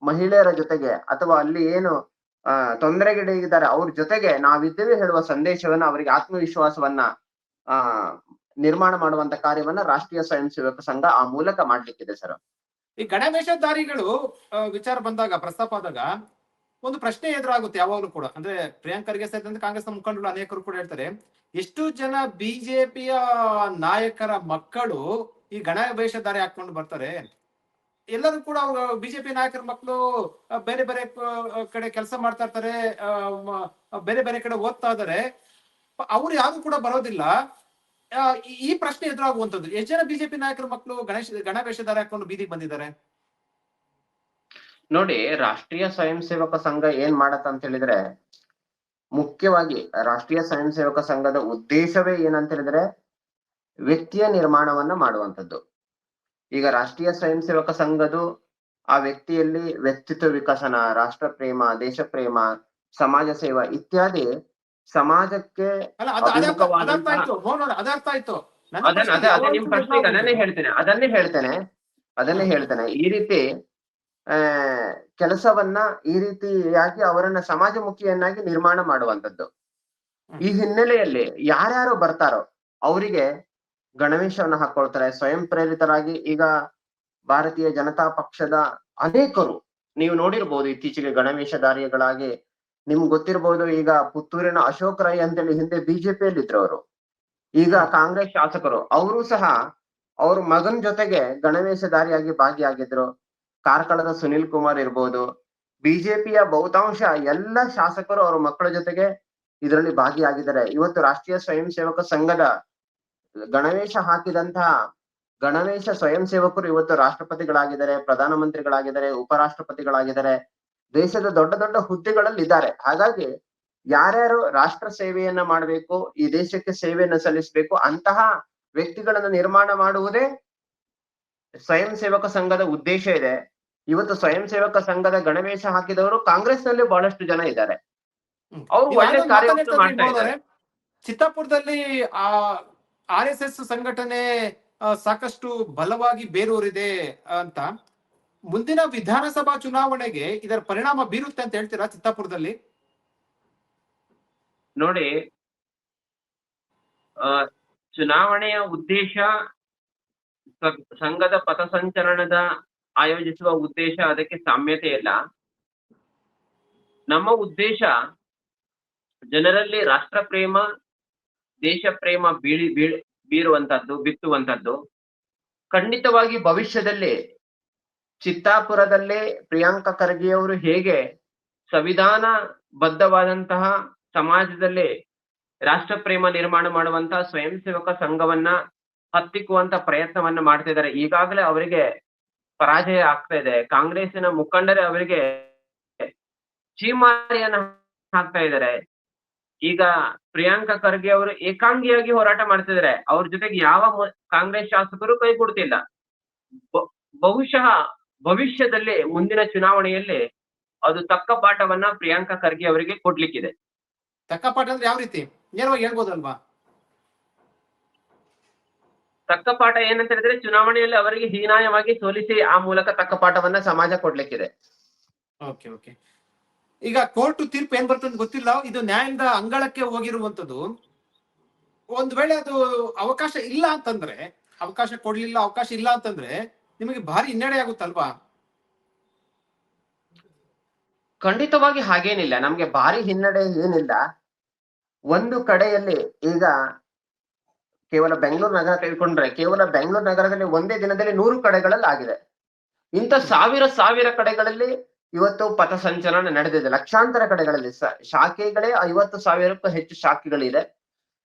ಮಹಿಳೆಯರ ಜೊತೆಗೆ ಅಥವಾ ಅಲ್ಲಿ ಏನು, ಆ ತೊಂದರೆಗಿಡಿದ್ದಾರೆ ಅವ್ರ ಜೊತೆಗೆ ನಾವಿದ್ದೇವೆ ಹೇಳುವ ಸಂದೇಶವನ್ನ, ಅವರಿಗೆ ಆತ್ಮವಿಶ್ವಾಸವನ್ನ, ಆ, ನಿರ್ಮಾಣ ಮಾಡುವಂತ ಕಾರ್ಯವನ್ನ ರಾಷ್ಟ್ರೀಯ ಸ್ವಯಂ ಸೇವಕ ಸಂಘ ಆ ಮೂಲಕ ಮಾಡ್ಲಿಕ್ಕಿದೆ, ಸರ್. ಈ ಗಣವೇಶಧಾರಿಗಳು ವಿಚಾರ ಬಂದಾಗ, ಪ್ರಸ್ತಾಪ ಆದಾಗ ಒಂದು ಪ್ರಶ್ನೆ ಎದುರಾಗುತ್ತೆ ಯಾವಾಗಲೂ ಕೂಡ. ಅಂದ್ರೆ ಪ್ರಿಯಾಂಕ್ ಖರ್ಗೆ ಸೇರಿದಂತೆ ಕಾಂಗ್ರೆಸ್ನ ಮುಖಂಡರು ಅನೇಕರು ಕೂಡ ಹೇಳ್ತಾರೆ, ಎಷ್ಟು ಜನ ಬಿಜೆಪಿಯ ನಾಯಕರ ಮಕ್ಕಳು ಈ ಗಣವೇಷಧಾರಿ ಹಾಕೊಂಡು ಬರ್ತಾರೆ? ಎಲ್ಲರೂ ಕೂಡ ಬಿಜೆಪಿ ನಾಯಕರ ಮಕ್ಕಳು ಬೇರೆ ಬೇರೆ ಕಡೆ ಕೆಲಸ ಮಾಡ್ತಾ ಇರ್ತಾರೆ ಬೇರೆ ಬೇರೆ ಕಡೆ ಓದ್ತಾ ಇದಾರೆ ಅವ್ರು ಯಾರು ಕೂಡ ಬರೋದಿಲ್ಲ. ಈ- ಪ್ರಶ್ನೆ ಎದುರಾಗುವಂತದ್ದು ಎಷ್ಟು ಜನ ಬಿಜೆಪಿ ನಾಯಕರ ಮಕ್ಕಳು ಗಣೇಶ ಗಣವೇಷಧಾರಿ ಹಾಕೊಂಡು ಬೀದಿಗೆ ಬಂದಿದ್ದಾರೆ? ನೋಡಿ ರಾಷ್ಟ್ರೀಯ ಸ್ವಯಂ ಸೇವಕ ಸಂಘ ಏನ್ ಮಾಡತ್ತ ಅಂತ ಹೇಳಿದ್ರೆ ಮುಖ್ಯವಾಗಿ ರಾಷ್ಟ್ರೀಯ ಸ್ವಯಂ ಸೇವಕ ಸಂಘದ ಉದ್ದೇಶವೇ ಏನಂತ ಹೇಳಿದ್ರೆ ವ್ಯಕ್ತಿಯ ನಿರ್ಮಾಣವನ್ನ ಮಾಡುವಂತದ್ದು ಈಗ ರಾಷ್ಟ್ರೀಯ ಸ್ವಯಂ ಸೇವಕ ಸಂಘದು ಆ ವ್ಯಕ್ತಿಯಲ್ಲಿ ವ್ಯಕ್ತಿತ್ವ ವಿಕಸನ ರಾಷ್ಟ್ರ ಪ್ರೇಮ ದೇಶ ಪ್ರೇಮ ಸಮಾಜ ಸೇವಾ ಇತ್ಯಾದಿ ಸಮಾಜಕ್ಕೆ ಅದನ್ನೇ ಹೇಳ್ತೇನೆ. ಅದನ್ನೇ ಹೇಳ್ತೇನೆ. ಅದನ್ನೇ ಹೇಳ್ತೇನೆ. ಈ ರೀತಿ ಕೆಲಸವನ್ನ ಈ ರೀತಿಯಾಗಿ ಅವರನ್ನ ಸಮಾಜಮುಖಿಯನ್ನಾಗಿ ನಿರ್ಮಾಣ ಮಾಡುವಂತದ್ದು ಈ ಹಿನ್ನೆಲೆಯಲ್ಲಿ ಯಾರ್ಯಾರು ಬರ್ತಾರೋ ಅವರಿಗೆ ಗಣವೇಶವನ್ನ ಹಾಕೊಳ್ತಾರೆ. ಸ್ವಯಂ ಪ್ರೇರಿತರಾಗಿ ಈಗ ಭಾರತೀಯ ಜನತಾ ಪಕ್ಷದ ಅನೇಕರು ನೀವು ನೋಡಿರ್ಬೋದು ಇತ್ತೀಚೆಗೆ ಗಣವೇಶಧಾರಿಗಳಾಗಿ ನಿಮ್ಗೆ ಗೊತ್ತಿರ್ಬೋದು ಈಗ ಪುತ್ತೂರಿನ ಅಶೋಕ್ ರೈ ಅಂತೇಳಿ ಹಿಂದೆ ಬಿಜೆಪಿಯಲ್ಲಿ ಇದ್ರು ಅವರು. ಈಗ ಕಾಂಗ್ರೆಸ್ ಶಾಸಕರು ಅವರು ಸಹ ಅವ್ರ ಮಗನ್ ಜೊತೆಗೆ ಗಣವೇಶಧಾರಿಯಾಗಿ ಭಾಗಿಯಾಗಿದ್ರು. ಕಾರ್ಕಳದ ಸುನಿಲ್ ಕುಮಾರ್ ಇರ್ಬೋದು, ಬಿಜೆಪಿಯ ಬಹುತಾಂಶ ಎಲ್ಲ ಶಾಸಕರು ಅವರ ಮಕ್ಕಳ ಜೊತೆಗೆ ಇದರಲ್ಲಿ ಭಾಗಿಯಾಗಿದ್ದಾರೆ. ಇವತ್ತು ರಾಷ್ಟ್ರೀಯ ಸ್ವಯಂ ಸೇವಕ ಸಂಘದ ಗಣವೇಶ ಹಾಕಿದಂತಹ ಗಣವೇಶ ಸ್ವಯಂ ಸೇವಕರು ಇವತ್ತು ರಾಷ್ಟ್ರಪತಿಗಳಾಗಿದ್ದಾರೆ, ಪ್ರಧಾನಮಂತ್ರಿಗಳಾಗಿದ್ದಾರೆ, ಉಪರಾಷ್ಟ್ರಪತಿಗಳಾಗಿದ್ದಾರೆ. ದೇಶದ ದೊಡ್ಡ ದೊಡ್ಡ ಹುದ್ದೆಗಳಲ್ಲಿ ಇದ್ದಾರೆ. ಹಾಗಾಗಿ ಯಾರ್ಯಾರು ರಾಷ್ಟ್ರ ಸೇವೆಯನ್ನ ಮಾಡಬೇಕು, ಈ ದೇಶಕ್ಕೆ ಸೇವೆಯನ್ನ ಸಲ್ಲಿಸಬೇಕು ಅಂತಹ ವ್ಯಕ್ತಿಗಳನ್ನ ನಿರ್ಮಾಣ ಮಾಡುವುದೇ ಸ್ವಯಂ ಸೇವಕ ಸಂಘದ ಉದ್ದೇಶ ಇದೆ. ಇವತ್ತು ಸ್ವಯಂ ಸೇವಕ ಸಂಘದ ಗಣವೇಶ ಹಾಕಿದವರು ಕಾಂಗ್ರೆಸ್ನಲ್ಲಿ ಬಹಳಷ್ಟು ಜನ ಇದ್ದಾರೆ. ಅವರು ಒಳ್ಳೆ ಯಾವ್ದೋ ಕಾರ್ಯವನ್ನು ಮಾಡ್ತಾ ಇದ್ದಾರೆ. ಚಿತ್ತಾಪುರದಲ್ಲಿ ಆ ಆರ್ ಎಸ್ ಎಸ್ ಸಂಘಟನೆ ಸಾಕಷ್ಟು ಬಲವಾಗಿ ಬೇರೂರಿದೆ ಅಂತ. ಮುಂದಿನ ವಿಧಾನಸಭಾ ಚುನಾವಣೆಗೆ ಇದರ ಪರಿಣಾಮ ಬೀರುತ್ತೆ ಅಂತ ಹೇಳ್ತೀರಾ ಚಿತ್ತಾಪುರದಲ್ಲಿ? ನೋಡಿ ಚುನಾವಣೆಯ ಉದ್ದೇಶ ಸಂಘದ ಪಥಸಂಚಲನದ ಆಯೋಜಿಸುವ ಉದ್ದೇಶ ಅದಕ್ಕೆ ಸಾಮ್ಯತೆ ಇಲ್ಲ. ನಮ್ಮ ಉದ್ದೇಶ ಜನರಲ್ಲಿ ರಾಷ್ಟ್ರ ಪ್ರೇಮ ದೇಶ ಪ್ರೇಮ ಬೀಳಿ ಬೀಳ್ ಬೀರುವಂತದ್ದು ಬಿತ್ತುವಂತದ್ದು ಖಂಡಿತವಾಗಿ ಭವಿಷ್ಯದಲ್ಲಿ ಚಿತ್ತಾಪುರದಲ್ಲೇ ಪ್ರಿಯಾಂಕ ಖರ್ಗೆಯವರು ಹೇಗೆ ಸಂವಿಧಾನ ಬದ್ಧವಾದಂತಹ ಸಮಾಜದಲ್ಲಿ ರಾಷ್ಟ್ರ ಪ್ರೇಮ ನಿರ್ಮಾಣ ಮಾಡುವಂತಹ ಸ್ವಯಂ ಸೇವಕ ಸಂಘವನ್ನ ಹತ್ತಿಕ್ಕುವಂತ ಪ್ರಯತ್ನವನ್ನ ಮಾಡ್ತಿದ್ದಾರೆ. ಈಗಾಗಲೇ ಅವರಿಗೆ ಪರಾಜಯ ಆಗ್ತಾ ಇದೆ. ಕಾಂಗ್ರೆಸ್ಸಿನ ಮುಖಂಡರೇ ಅವರಿಗೆ ಚೀಮಾರಿಯನ್ನ ಹಾಕ್ತಾ ಇದ್ದಾರೆ. ಈಗ ಪ್ರಿಯಾಂಕಾ ಖರ್ಗೆ ಅವರು ಏಕಾಂಗಿಯಾಗಿ ಹೋರಾಟ ಮಾಡ್ತಿದ್ದಾರೆ. ಅವ್ರ ಜೊತೆಗೆ ಯಾವ ಕಾಂಗ್ರೆಸ್ ಶಾಸಕರು ಕೈ ಕೊಡ್ತಿಲ್ಲ. ಬಹುಶಃ ಭವಿಷ್ಯದಲ್ಲಿ ಮುಂದಿನ ಚುನಾವಣೆಯಲ್ಲಿ ಅದು ತಕ್ಕ ಪಾಠವನ್ನ ಪ್ರಿಯಾಂಕಾ ಖರ್ಗೆ ಅವರಿಗೆ ಕೊಡ್ಲಿಕ್ಕಿದೆ. ತಕ್ಕ ಪಾಠ ಅಂದ್ರೆ ಯಾವ ರೀತಿ? ನೇರವಾಗಿ ಹೇಳ್ಬೋದಲ್ವಾ? ತಕ್ಕ ಪಾಠ ಏನಂತ ಹೇಳಿದ್ರೆ ಚುನಾವಣೆಯಲ್ಲಿ ಅವರಿಗೆ ಹೀನಾಯವಾಗಿ ಸೋಲಿಸಿ ಆ ಮೂಲಕ ತಕ್ಕ ಪಾಠವನ್ನ ಸಮಾಜ ಕೊಡ್ಲಿಕ್ಕಿದೆ. Okay okay. ಈಗ ಕೋರ್ಟ್ ತೀರ್ಪು ಏನ್ ಬರ್ತದೆ ಗೊತ್ತಿಲ್ಲ. ಇದು ನ್ಯಾಯದ ಅಂಗಳಕ್ಕೆ ಹೋಗಿರುವಂತದ್ದು ಒಂದ್ ವೇಳೆ ಅದು ಅವಕಾಶ ಇಲ್ಲ ಅಂತಂದ್ರೆ ಅವಕಾಶ ಕೊಡ್ಲಿಲ್ಲ ಅವಕಾಶ ಇಲ್ಲ ಅಂತಂದ್ರೆ ನಿಮಗೆ ಭಾರಿ ಹಿನ್ನಡೆ ಆಗುತ್ತಲ್ವಾ? ಖಂಡಿತವಾಗಿ ಹಾಗೇನಿಲ್ಲ. ನಮ್ಗೆ ಭಾರಿ ಹಿನ್ನಡೆ ಏನಿಲ್ಲ. ಒಂದು ಕಡೆಯಲ್ಲಿ ಈಗ ಕೇವಲ ಬೆಂಗಳೂರು ನಗರ ತೆಗೆದುಕೊಂಡ್ರೆ ಕೇವಲ ಬೆಂಗಳೂರು ನಗರದಲ್ಲಿ ಒಂದೇ ದಿನದಲ್ಲಿ ನೂರು ಕಡೆಗಳಲ್ಲಿ ಆಗಿದೆ. ಇಂಥ ಸಾವಿರ ಸಾವಿರ ಕಡೆಗಳಲ್ಲಿ ಇವತ್ತು ಪಥಸಂಚಲನ ನಡೆದಿದೆ. ಲಕ್ಷಾಂತರ ಕಡೆಗಳಲ್ಲಿ ಶಾಖೆಗಳೇ ಐವತ್ತು ಸಾವಿರಕ್ಕೂ ಹೆಚ್ಚು ಶಾಖೆಗಳಿದೆ.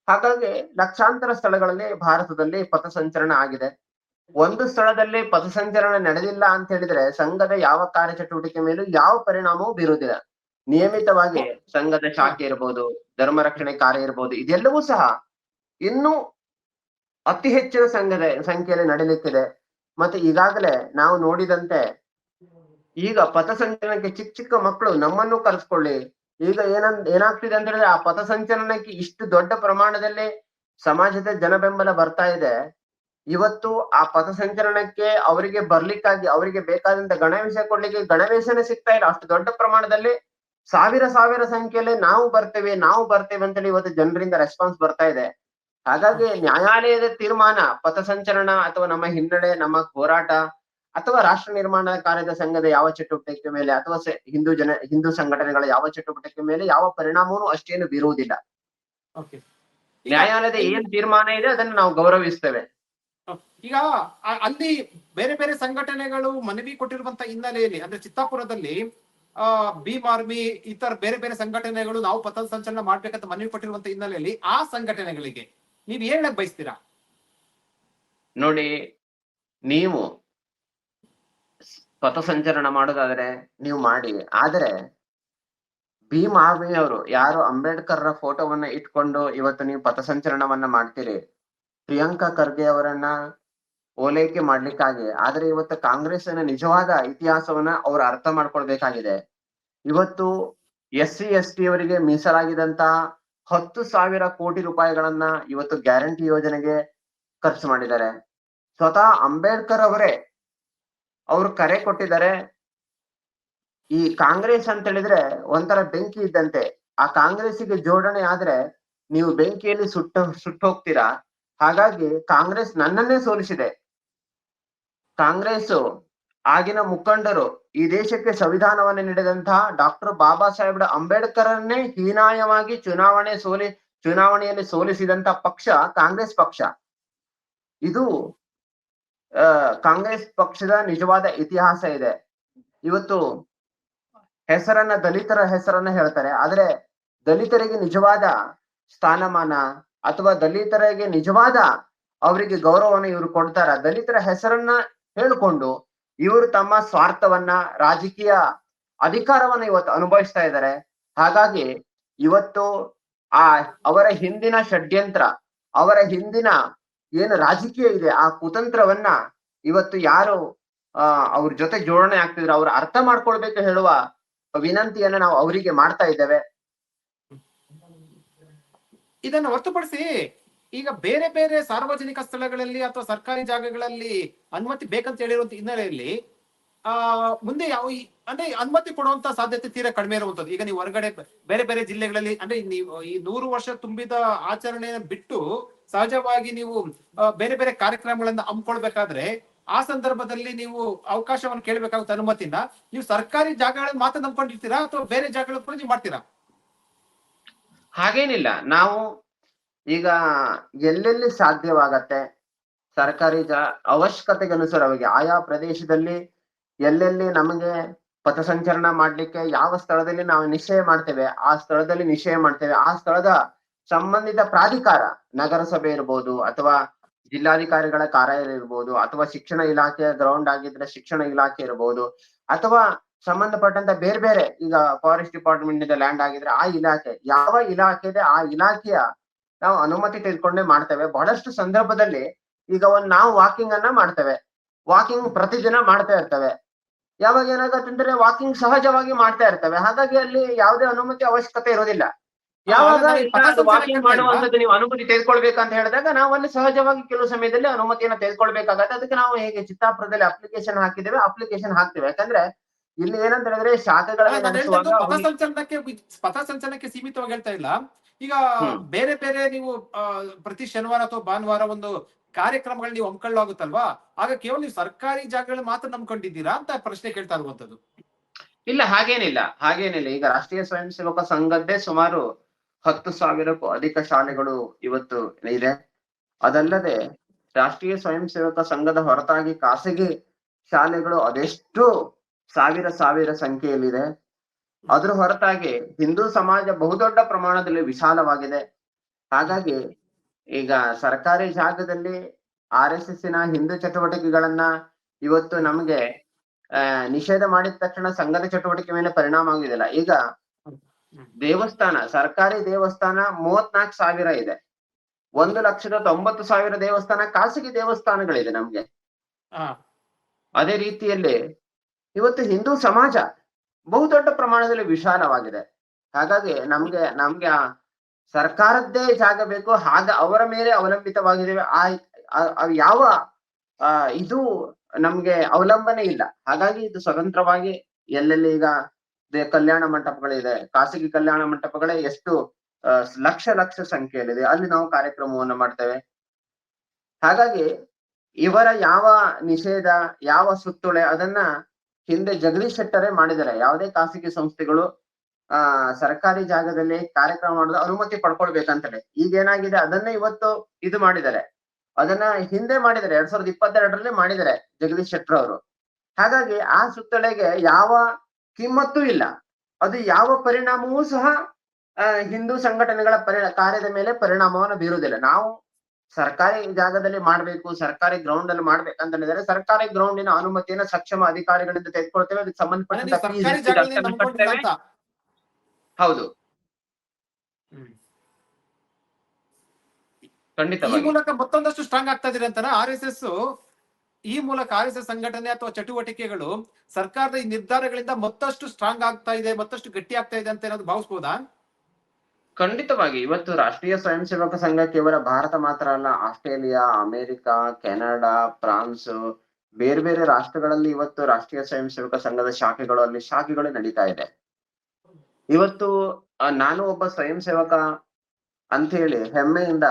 ಹಾಗಾಗಿ ಲಕ್ಷಾಂತರ ಸ್ಥಳಗಳಲ್ಲಿ ಭಾರತದಲ್ಲಿ ಪಥಸಂಚಲನ ಆಗಿದೆ. ಒಂದು ಸ್ಥಳದಲ್ಲಿ ಪಥಸಂಚಲನ ನಡೆದಿಲ್ಲ ಅಂತ ಹೇಳಿದ್ರೆ ಸಂಘದ ಯಾವ ಕಾರ್ಯಚಟುವಟಿಕೆ ಮೇಲೂ ಯಾವ ಪರಿಣಾಮವೂ ಬೀರುವುದಿಲ್ಲ. ನಿಯಮಿತವಾಗಿ ಸಂಘದ ಶಾಖೆ ಇರಬಹುದು ಧರ್ಮ ರಕ್ಷಣೆ ಕಾರ್ಯ ಇರಬಹುದು ಇದೆಲ್ಲವೂ ಸಹ ಇನ್ನೂ ಅತಿ ಹೆಚ್ಚಿನ ಸಂಘದ ಸಂಖ್ಯೆಯಲ್ಲಿ ನಡೀಲಿಕ್ಕಿದೆ. ಮತ್ತೆ ಈಗಾಗಲೇ ನಾವು ನೋಡಿದಂತೆ ಈಗ ಪಥಸಂಚಲನಕ್ಕೆ ಚಿಕ್ಕ ಚಿಕ್ಕ ಮಕ್ಕಳು ನಮ್ಮನ್ನು ಕರೆಸ್ಕೊಳ್ಳಿ. ಈಗ ಏನನ್, ಏನಾಗ್ತಿದೆ ಅಂತ ಹೇಳಿದ್ರೆ ಆ ಪಥಸಂಚಲನಕ್ಕೆ ಇಷ್ಟು ದೊಡ್ಡ ಪ್ರಮಾಣದಲ್ಲಿ ಸಮಾಜದ ಜನ ಬೆಂಬಲ ಬರ್ತಾ ಇದೆ. ಇವತ್ತು ಆ ಪಥಸಂಚಲನಕ್ಕೆ ಅವರಿಗೆ ಬರ್ಲಿಕ್ಕಾಗಿ, ಅವರಿಗೆ ಬೇಕಾದಂತ ಗಣವೇಶ ಕೊಡ್ಲಿಕ್ಕೆ ಗಣವೇಶನೇ ಸಿಗ್ತಾ ಇಲ್ಲ. ಅಷ್ಟು ದೊಡ್ಡ ಪ್ರಮಾಣದಲ್ಲಿ ಸಾವಿರ ಸಾವಿರ ಸಂಖ್ಯೆಯಲ್ಲಿ ನಾವು ಬರ್ತೇವೆ ನಾವು ಬರ್ತೇವೆ ಅಂತೇಳಿ ಇವತ್ತು ಜನರಿಂದ ರೆಸ್ಪಾನ್ಸ್ ಬರ್ತಾ ಇದೆ. ಹಾಗಾಗಿ ನ್ಯಾಯಾಲಯದ ತೀರ್ಮಾನ ಪಥಸಂಚಲನ ಅಥವಾ ನಮ್ಮ ಹಿನ್ನಡೆ ನಮ್ಮ ಹೋರಾಟ ಅಥವಾ ರಾಷ್ಟ್ರ ನಿರ್ಮಾಣ ಕಾರ್ಯದ ಸಂಘದ ಯಾವ ಚಟುವಟಿಕೆ ಮೇಲೆ ಅಥವಾ ಹಿಂದೂ ಜನ ಹಿಂದೂ ಸಂಘಟನೆಗಳ ಯಾವ ಚಟುವಟಿಕೆ ಮೇಲೆ ಯಾವ ಪರಿಣಾಮವೂ ಅಷ್ಟೇನು ಬೀರುವುದಿಲ್ಲ. ನ್ಯಾಯಾಲಯದ ಏನ್ ತೀರ್ಮಾನ ಇದೆ ಅದನ್ನು ನಾವು ಗೌರವಿಸ್ತೇವೆ. ಈಗ ಅಲ್ಲಿ ಬೇರೆ ಬೇರೆ ಸಂಘಟನೆಗಳು ಮನವಿ ಕೊಟ್ಟಿರುವಂತ ಹಿನ್ನೆಲೆಯಲ್ಲಿ ಅಂದ್ರೆ ಚಿತ್ತಾಪುರದಲ್ಲಿ ಆ ಭೀಮ್ ಆರ್ಮಿ ಇತರ ಬೇರೆ ಬೇರೆ ಸಂಘಟನೆಗಳು ನಾವು ಪಥ ಸಂಚಲನ ಮಾಡ್ಬೇಕಂತ ಮನವಿ ಕೊಟ್ಟಿರುವಂತ ಹಿನ್ನೆಲೆಯಲ್ಲಿ ಆ ಸಂಘಟನೆಗಳಿಗೆ ನೀವ್ ಹೇಳಕ್ ಬಯಸ್ತೀರಾ? ನೋಡಿ, ನೀವು ಪಥಸಂಚರಣ ಮಾಡೋದಾದ್ರೆ ನೀವು ಮಾಡಿ. ಆದ್ರೆ, ಭೀಮ್ ಆರ್ಮಿ ಅವರು, ಯಾರು ಅಂಬೇಡ್ಕರ್ ರ ಫೋಟೋವನ್ನ ಇಟ್ಕೊಂಡು ಇವತ್ತು ನೀವು ಪಥಸಂಚರಣವನ್ನ ಮಾಡ್ತೀರಿ? ಪ್ರಿಯಾಂಕಾ ಖರ್ಗೆ ಅವರನ್ನ ಓಲೈಕೆ ಮಾಡ್ಲಿಕ್ಕಾಗಿ. ಆದ್ರೆ ಇವತ್ತು ಕಾಂಗ್ರೆಸ್ಸಿನ ನಿಜವಾದ ಇತಿಹಾಸವನ್ನ ಅವ್ರು ಅರ್ಥ ಮಾಡ್ಕೊಳ್ಬೇಕಾಗಿದೆ. ಇವತ್ತು ಎಸ್ ಸಿ ಎಸ್ ಟಿ ಅವರಿಗೆ ಮೀಸಲಾಗಿದಂತ ಹತ್ತು ಸಾವಿರ ಕೋಟಿ ರೂಪಾಯಿಗಳನ್ನ ಇವತ್ತು ಗ್ಯಾರಂಟಿ ಯೋಜನೆಗೆ ಖರ್ಚು ಮಾಡಿದ್ದಾರೆ. ಸ್ವತಃ ಅಂಬೇಡ್ಕರ್ ಅವರೇ ಅವರು ಕರೆ ಕೊಟ್ಟಿದ್ದಾರೆ. ಈ ಕಾಂಗ್ರೆಸ್ ಅಂತ ಹೇಳಿದ್ರೆ ಒಂಥರ ಬೆಂಕಿ ಇದ್ದಂತೆ. ಆ ಕಾಂಗ್ರೆಸ್ಸಿಗೆ ಜೋಡಣೆ ಆದ್ರೆ ನೀವು ಬೆಂಕಿಯಲ್ಲಿ ಸುಟ್ಟ, ಸುಟ್ಟು ಹೋಗ್ತೀರಾ? ಹಾಗಾಗಿ ಕಾಂಗ್ರೆಸ್ ನನ್ನನ್ನೇ ಸೋಲಿಸಿದೆ. ಕಾಂಗ್ರೆಸ್ ಆಗಿನ ಮುಖಂಡರು ಈ ದೇಶಕ್ಕೆ ಸಂವಿಧಾನವನ್ನು ನೀಡಿದಂತಹ ಡಾಕ್ಟರ್ ಬಾಬಾ ಸಾಹೇಬ್ ಅಂಬೇಡ್ಕರನ್ನೇ ಹೀನಾಯವಾಗಿ ಚುನಾವಣೆ ಸೋಲಿ, ಚುನಾವಣೆಯಲ್ಲಿ ಸೋಲಿಸಿದಂತ ಪಕ್ಷ ಕಾಂಗ್ರೆಸ್ ಪಕ್ಷ. ಇದು ಕಾಂಗ್ರೆಸ್ ಪಕ್ಷದ ನಿಜವಾದ ಇತಿಹಾಸ ಇದೆ. ಇವತ್ತು ಹೆಸರನ್ನ ದಲಿತರ ಹೆಸರನ್ನ ಹೇಳ್ತಾರೆ. ಆದ್ರೆ ದಲಿತರಿಗೆ ನಿಜವಾದ ಸ್ಥಾನಮಾನ ಅಥವಾ ದಲಿತರಿಗೆ ನಿಜವಾದ ಅವರಿಗೆ ಗೌರವವನ್ನು ಇವರು ಕೊಡ್ತಾರ. ದಲಿತರ ಹೆಸರನ್ನ ಹೇಳ್ಕೊಂಡು ಇವರು ತಮ್ಮ ಸ್ವಾರ್ಥವನ್ನ, ರಾಜಕೀಯ ಅಧಿಕಾರವನ್ನ ಇವತ್ತು ಅನುಭವಿಸ್ತಾ ಇದ್ದಾರೆ. ಹಾಗಾಗಿ ಇವತ್ತು ಆ ಅವರ ಹಿಂದಿನ ಷಡ್ಯಂತ್ರ, ಅವರ ಹಿಂದಿನ ಏನು ರಾಜಕೀಯ ಇದೆ, ಆ ಕುತಂತ್ರವನ್ನ ಇವತ್ತು ಯಾರು ಅವ್ರ ಜೊತೆ ಜೋಡಣೆ ಆಗ್ತಿದ್ರು, ಅವ್ರು ಅರ್ಥ ಮಾಡ್ಕೊಳ್ಬೇಕು ಹೇಳುವ ವಿನಂತಿಯನ್ನ ನಾವು ಅವರಿಗೆ ಮಾಡ್ತಾ ಇದ್ದೇವೆ. ಇದನ್ನ ಹೊರತುಪಡಿಸಿ ಈಗ ಬೇರೆ ಬೇರೆ ಸಾರ್ವಜನಿಕ ಸ್ಥಳಗಳಲ್ಲಿ ಅಥವಾ ಸರ್ಕಾರಿ ಜಾಗಗಳಲ್ಲಿ ಅನುಮತಿ ಬೇಕಂತ ಹೇಳಿರುವಂತ ಹಿನ್ನೆಲೆಯಲ್ಲಿ, ಆ, ಮುಂದೆ ಯಾವ ಅಂದ್ರೆ ಅನುಮತಿ ಕೊಡುವಂತ ಸಾಧ್ಯತೆ ತೀರಾ ಕಡಿಮೆ ಇರುವಂತದ್ದು. ಈಗ ನೀವು ಹೊರಗಡೆ ಬೇರೆ ಬೇರೆ ಜಿಲ್ಲೆಗಳಲ್ಲಿ, ಅಂದ್ರೆ ನೀವು ಈ ನೂರು ವರ್ಷ ತುಂಬಿದ ಆಚರಣೆಯನ್ನು ಬಿಟ್ಟು ಸಹಜವಾಗಿ ನೀವು ಬೇರೆ ಬೇರೆ ಕಾರ್ಯಕ್ರಮಗಳನ್ನ ಹಮ್ಮಿಕೊಳ್ಬೇಕಾದ್ರೆ ಆ ಸಂದರ್ಭದಲ್ಲಿ ನೀವು ಅವಕಾಶವನ್ನು ಕೇಳಬೇಕಾಗುತ್ತೆ ಅನುಮತಿನ. ನೀವು ಸರ್ಕಾರಿ ಜಾಗಗಳನ್ನು ಮಾತ್ರ ನಂಬ್ಕೊಂಡಿರ್ತೀರಾ ಅಥವಾ ಬೇರೆ ಜಾಗಗಳ ಕೂಡ ನೀವು ಮಾಡ್ತೀರಾ? ಹಾಗೇನಿಲ್ಲ. ನಾವು ಈಗ ಎಲ್ಲೆಲ್ಲಿ ಸಾಧ್ಯವಾಗತ್ತೆ? ಸರ್ಕಾರಿ ಜ ಅವಶ್ಯಕತೆಗೆ ಅನುಸಾರವಾಗಿ ಆಯಾ ಪ್ರದೇಶದಲ್ಲಿ ಎಲ್ಲೆಲ್ಲಿ ನಮಗೆ ಪಥಸಂಚರಣ ಮಾಡ್ಲಿಕ್ಕೆ ಯಾವ ಸ್ಥಳದಲ್ಲಿ ನಾವು ನಿಶ್ಚಯ ಮಾಡ್ತೇವೆ, ಆ ಸ್ಥಳದಲ್ಲಿ ನಿಶ್ಚಯ ಮಾಡ್ತೇವೆ, ಆ ಸ್ಥಳದ ಸಂಬಂಧಿತ ಪ್ರಾಧಿಕಾರ, ನಗರಸಭೆ ಇರ್ಬೋದು ಅಥವಾ ಜಿಲ್ಲಾಧಿಕಾರಿಗಳ ಕಾರ್ಯಾಲಯ ಇರ್ಬೋದು ಅಥವಾ ಶಿಕ್ಷಣ ಇಲಾಖೆಯ ಗ್ರೌಂಡ್ ಆಗಿದ್ರೆ ಶಿಕ್ಷಣ ಇಲಾಖೆ ಇರ್ಬೋದು ಅಥವಾ ಸಂಬಂಧಪಟ್ಟಂತ ಬೇರೆ ಬೇರೆ ಈಗ ಫಾರೆಸ್ಟ್ ಡಿಪಾರ್ಟ್ಮೆಂಟ್ ಲ್ಯಾಂಡ್ ಆಗಿದ್ರೆ ಆ ಇಲಾಖೆ, ಯಾವ ಇಲಾಖೆ ಇದೆ ಆ ಇಲಾಖೆಯ ನಾವು ಅನುಮತಿ ತೆಗೆದುಕೊಂಡೇ ಮಾಡ್ತೇವೆ. ಬಹಳಷ್ಟು ಸಂದರ್ಭದಲ್ಲಿ ಈಗ ಒಂದ್ ನಾವು ವಾಕಿಂಗ್ ಅನ್ನ ಮಾಡ್ತೇವೆ. ವಾಕಿಂಗ್ ಪ್ರತಿದಿನ ಮಾಡ್ತಾ ಇರ್ತೇವೆ. ಯಾವಾಗ ಏನಾಗತ್ತಂದ್ರೆ ವಾಕಿಂಗ್ ಸಹಜವಾಗಿ ಮಾಡ್ತಾ ಇರ್ತೇವೆ. ಹಾಗಾಗಿ ಅಲ್ಲಿ ಯಾವುದೇ ಅನುಮತಿ ಅವಶ್ಯಕತೆ ಇರೋದಿಲ್ಲ ಯಾವಾಗ ವಾಕಿಂಗ್ ಮಾಡುವಂತದ್ದು ನೀವು ಅನುಮತಿ ತೆಗೆದುಕೊಳ್ಬೇಕಂತ ಹೇಳಿದಾಗ ನಾವು ಅಲ್ಲಿ ಸಹಜವಾಗಿ ಕೆಲವು ಸಮಯದಲ್ಲಿ ಅನುಮತಿಯನ್ನ ತೆಗೆದುಕೊಳ್ಬೇಕಾಗತ್ತೆ. ಅದಕ್ಕೆ ನಾವು ಹೇಗೆ ಚಿತ್ತಾಪುರದಲ್ಲಿ ಅಪ್ಲಿಕೇಶನ್ ಹಾಕಿದ್ದೇವೆ ಅಪ್ಲಿಕೇಶನ್ ಹಾಕ್ತೇವೆ. ಯಾಕಂದ್ರೆ ಇಲ್ಲಿ ಏನಂತ ಹೇಳಿದ್ರೆ ಶಾಖೆಗಳ ಪಥಸಂಚಲನಕ್ಕೆ ಪಥಸಂಚಲನಕ್ಕೆ ಸೀಮಿತವಾಗಿ ಹೇಳ್ತಾ ಇಲ್ಲ. ಈಗ ಬೇರೆ ಬೇರೆ ನೀವು ಪ್ರತಿ ಶನಿವಾರ ಅಥವಾ ಭಾನುವಾರ ಒಂದು ಕಾರ್ಯಕ್ರಮಗಳು ನೀವು ಹಮ್ಮಿಕೊಳ್ಳಾಗುತ್ತಲ್ವಾ ಆಗ ಕೇವಲ ನೀವು ಸರ್ಕಾರಿ ಜಾಗಗಳು ಮಾತ್ರ ನಂಬ್ಕೊಂಡಿದ್ದೀರಾ ಅಂತ ಪ್ರಶ್ನೆ ಕೇಳ್ತಾ ಇರುವಂತದ್ದು ಇಲ್ಲ ಹಾಗೇನಿಲ್ಲ ಹಾಗೇನಿಲ್ಲ. ಈಗ ರಾಷ್ಟ್ರೀಯ ಸ್ವಯಂ ಸೇವಕ ಸಂಘದ್ದೇ ಸುಮಾರು ಹತ್ತು ಸಾವಿರಕ್ಕೂ ಅಧಿಕ ಶಾಲೆಗಳು ಇವತ್ತು ಇದೆ. ಅದಲ್ಲದೆ ರಾಷ್ಟ್ರೀಯ ಸ್ವಯಂ ಸೇವಕ ಸಂಘದ ಹೊರತಾಗಿ ಖಾಸಗಿ ಶಾಲೆಗಳು ಅದೆಷ್ಟು ಸಾವಿರ ಸಾವಿರ ಸಂಖ್ಯೆಯಲ್ಲಿದೆ. ಅದ್ರ ಹೊರತಾಗಿ ಹಿಂದೂ ಸಮಾಜ ಬಹುದೊಡ್ಡ ಪ್ರಮಾಣದಲ್ಲಿ ವಿಶಾಲವಾಗಿದೆ. ಹಾಗಾಗಿ ಈಗ ಸರ್ಕಾರಿ ಜಾಗದಲ್ಲಿ ಆರ್ ಎಸ್ ಹಿಂದೂ ಚಟುವಟಿಕೆಗಳನ್ನ ಇವತ್ತು ನಮ್ಗೆ ನಿಷೇಧ ಮಾಡಿದ ತಕ್ಷಣ ಸಂಘದ ಚಟುವಟಿಕೆ ಮೇಲೆ ಪರಿಣಾಮ ಆಗುದಿಲ್ಲ ಈಗ ದೇವಸ್ಥಾನ ಸರ್ಕಾರಿ ದೇವಸ್ಥಾನ ಮೂವತ್ನಾಲ್ಕು ಸಾವಿರ ಇದೆ. ಒಂದು ಲಕ್ಷದ ತೊಂಬತ್ತು ಸಾವಿರ ದೇವಸ್ಥಾನ ಖಾಸಗಿ ದೇವಸ್ಥಾನಗಳಿದೆ ನಮ್ಗೆ. ಅದೇ ರೀತಿಯಲ್ಲಿ ಇವತ್ತು ಹಿಂದೂ ಸಮಾಜ ಬಹುದೊಡ್ಡ ಪ್ರಮಾಣದಲ್ಲಿ ವಿಶಾಲವಾಗಿದೆ. ಹಾಗಾಗಿ ನಮ್ಗೆ ನಮ್ಗೆ ಸರ್ಕಾರದ್ದೇ ಜಾಗ ಬೇಕು, ಹಾಗ ಅವರ ಮೇಲೆ ಅವಲಂಬಿತವಾಗಿದ್ದೇವೆ, ಆ ಯಾವ ಇದು ನಮ್ಗೆ ಅವಲಂಬನೆ ಇಲ್ಲ. ಹಾಗಾಗಿ ಇದು ಸ್ವತಂತ್ರವಾಗಿ ಎಲ್ಲೆಲ್ಲಿ ಈಗ ಕಲ್ಯಾಣ ಮಂಟಪಗಳಿದೆ, ಖಾಸಗಿ ಕಲ್ಯಾಣ ಮಂಟಪಗಳೇ ಎಷ್ಟು ಲಕ್ಷ ಲಕ್ಷ ಸಂಖ್ಯೆಯಲ್ಲಿದೆ. ಅಲ್ಲಿ ನಾವು ಕಾರ್ಯಕ್ರಮವನ್ನು ಮಾಡ್ತೇವೆ. ಹಾಗಾಗಿ ಇವರ ಯಾವ ನಿಷೇಧ, ಯಾವ ಸುತ್ತುಳೆ ಅದನ್ನ ಹಿಂದೆ ಜಗದೀಶ್ ಶೆಟ್ಟರೇ ಮಾಡಿದ್ದಾರೆ. ಯಾವುದೇ ಖಾಸಗಿ ಸಂಸ್ಥೆಗಳು, ಆ, ಸರ್ಕಾರಿ ಜಾಗದಲ್ಲಿ ಕಾರ್ಯಕ್ರಮ ಮಾಡೋದು ಅನುಮತಿ ಪಡ್ಕೊಳ್ಬೇಕಂತಲೇ ಈಗ ಏನಾಗಿದೆ, ಅದನ್ನೇ ಇವತ್ತು ಇದು ಮಾಡಿದ್ದಾರೆ. ಅದನ್ನ ಹಿಂದೆ ಮಾಡಿದ್ದಾರೆ, ಎರಡ್ ಸಾವಿರದ ಇಪ್ಪತ್ತೆರಡರಲ್ಲಿ ಮಾಡಿದ್ದಾರೆ ಜಗದೀಶ್ ಶೆಟ್ಟರ್ ಅವರು. ಹಾಗಾಗಿ ಆ ಸುತ್ತಳೆಗೆ ಯಾವ ಕಿಮ್ಮತ್ತೂ ಇಲ್ಲ. ಅದು ಯಾವ ಪರಿಣಾಮವೂ ಸಹ ಹಿಂದೂ ಸಂಘಟನೆಗಳ ಪರಿಣ ಕಾರ್ಯದ ಮೇಲೆ ಪರಿಣಾಮವನ್ನು ಬೀರುವುದಿಲ್ಲ. ನಾವು ಸರ್ಕಾರಿ ಜಾಗದಲ್ಲಿ ಮಾಡ್ಬೇಕು ಸರ್ಕಾರಿ ಗ್ರೌಂಡ್ ಅಲ್ಲಿ ಮಾಡ್ಬೇಕಂತ ಹೇಳಿದ್ರೆ ಸರ್ಕಾರಿ ಗ್ರೌಂಡಿನ ಅನುಮತಿಯನ್ನ ಸಕ್ಷಮ ಅಧಿಕಾರಿಗಳಿಂದ ತೆಗೆದುಕೊಳ್ತೇವೆ. ಅದಕ್ಕೆ ಸಂಬಂಧಪಟ್ಟ. ಅಂತ. ಹೌದು. ಈ ಮೂಲಕ ಮತ್ತೊಂದಷ್ಟು ಸ್ಟ್ರಾಂಗ್ ಆಗ್ತಾ ಇದೆ ಅಂತಾನ? ಆರ್ ಎಸ್ ಎಸ್ ಈ ಮೂಲಕ ಆರ್ ಎಸ್ ಎಸ್ ಸಂಘಟನೆ ಅಥವಾ ಚಟುವಟಿಕೆಗಳು ಸರ್ಕಾರದ ಈ ನಿರ್ಧಾರಗಳಿಂದ ಮತ್ತಷ್ಟು ಸ್ಟ್ರಾಂಗ್ ಆಗ್ತಾ ಇದೆ ಮತ್ತಷ್ಟು ಗಟ್ಟಿ ಆಗ್ತಾ ಇದೆ ಅಂತ ಏನಾದ್ರು ಭಾವಿಸಬಹುದಾ ಖಂಡಿತವಾಗಿ. ಇವತ್ತು ರಾಷ್ಟ್ರೀಯ ಸ್ವಯಂ ಸೇವಕ ಸಂಘ ಕೇವಲ ಭಾರತ ಮಾತ್ರ ಅಲ್ಲ, ಆಸ್ಟ್ರೇಲಿಯಾ, ಅಮೆರಿಕ, ಕೆನಡಾ, ಫ್ರಾನ್ಸ್, ಬೇರೆ ಬೇರೆ ರಾಷ್ಟ್ರಗಳಲ್ಲಿ ಇವತ್ತು ರಾಷ್ಟ್ರೀಯ ಸ್ವಯಂ ಸೇವಕ ಸಂಘದ ಶಾಖೆಗಳು ಅಲ್ಲಿ ಶಾಖೆಗಳು ನಡೀತಾ ಇದೆ. ಇವತ್ತು ನಾನು ಒಬ್ಬ ಸ್ವಯಂ ಸೇವಕ ಅಂತ ಹೇಳಿ ಹೆಮ್ಮೆಯಿಂದ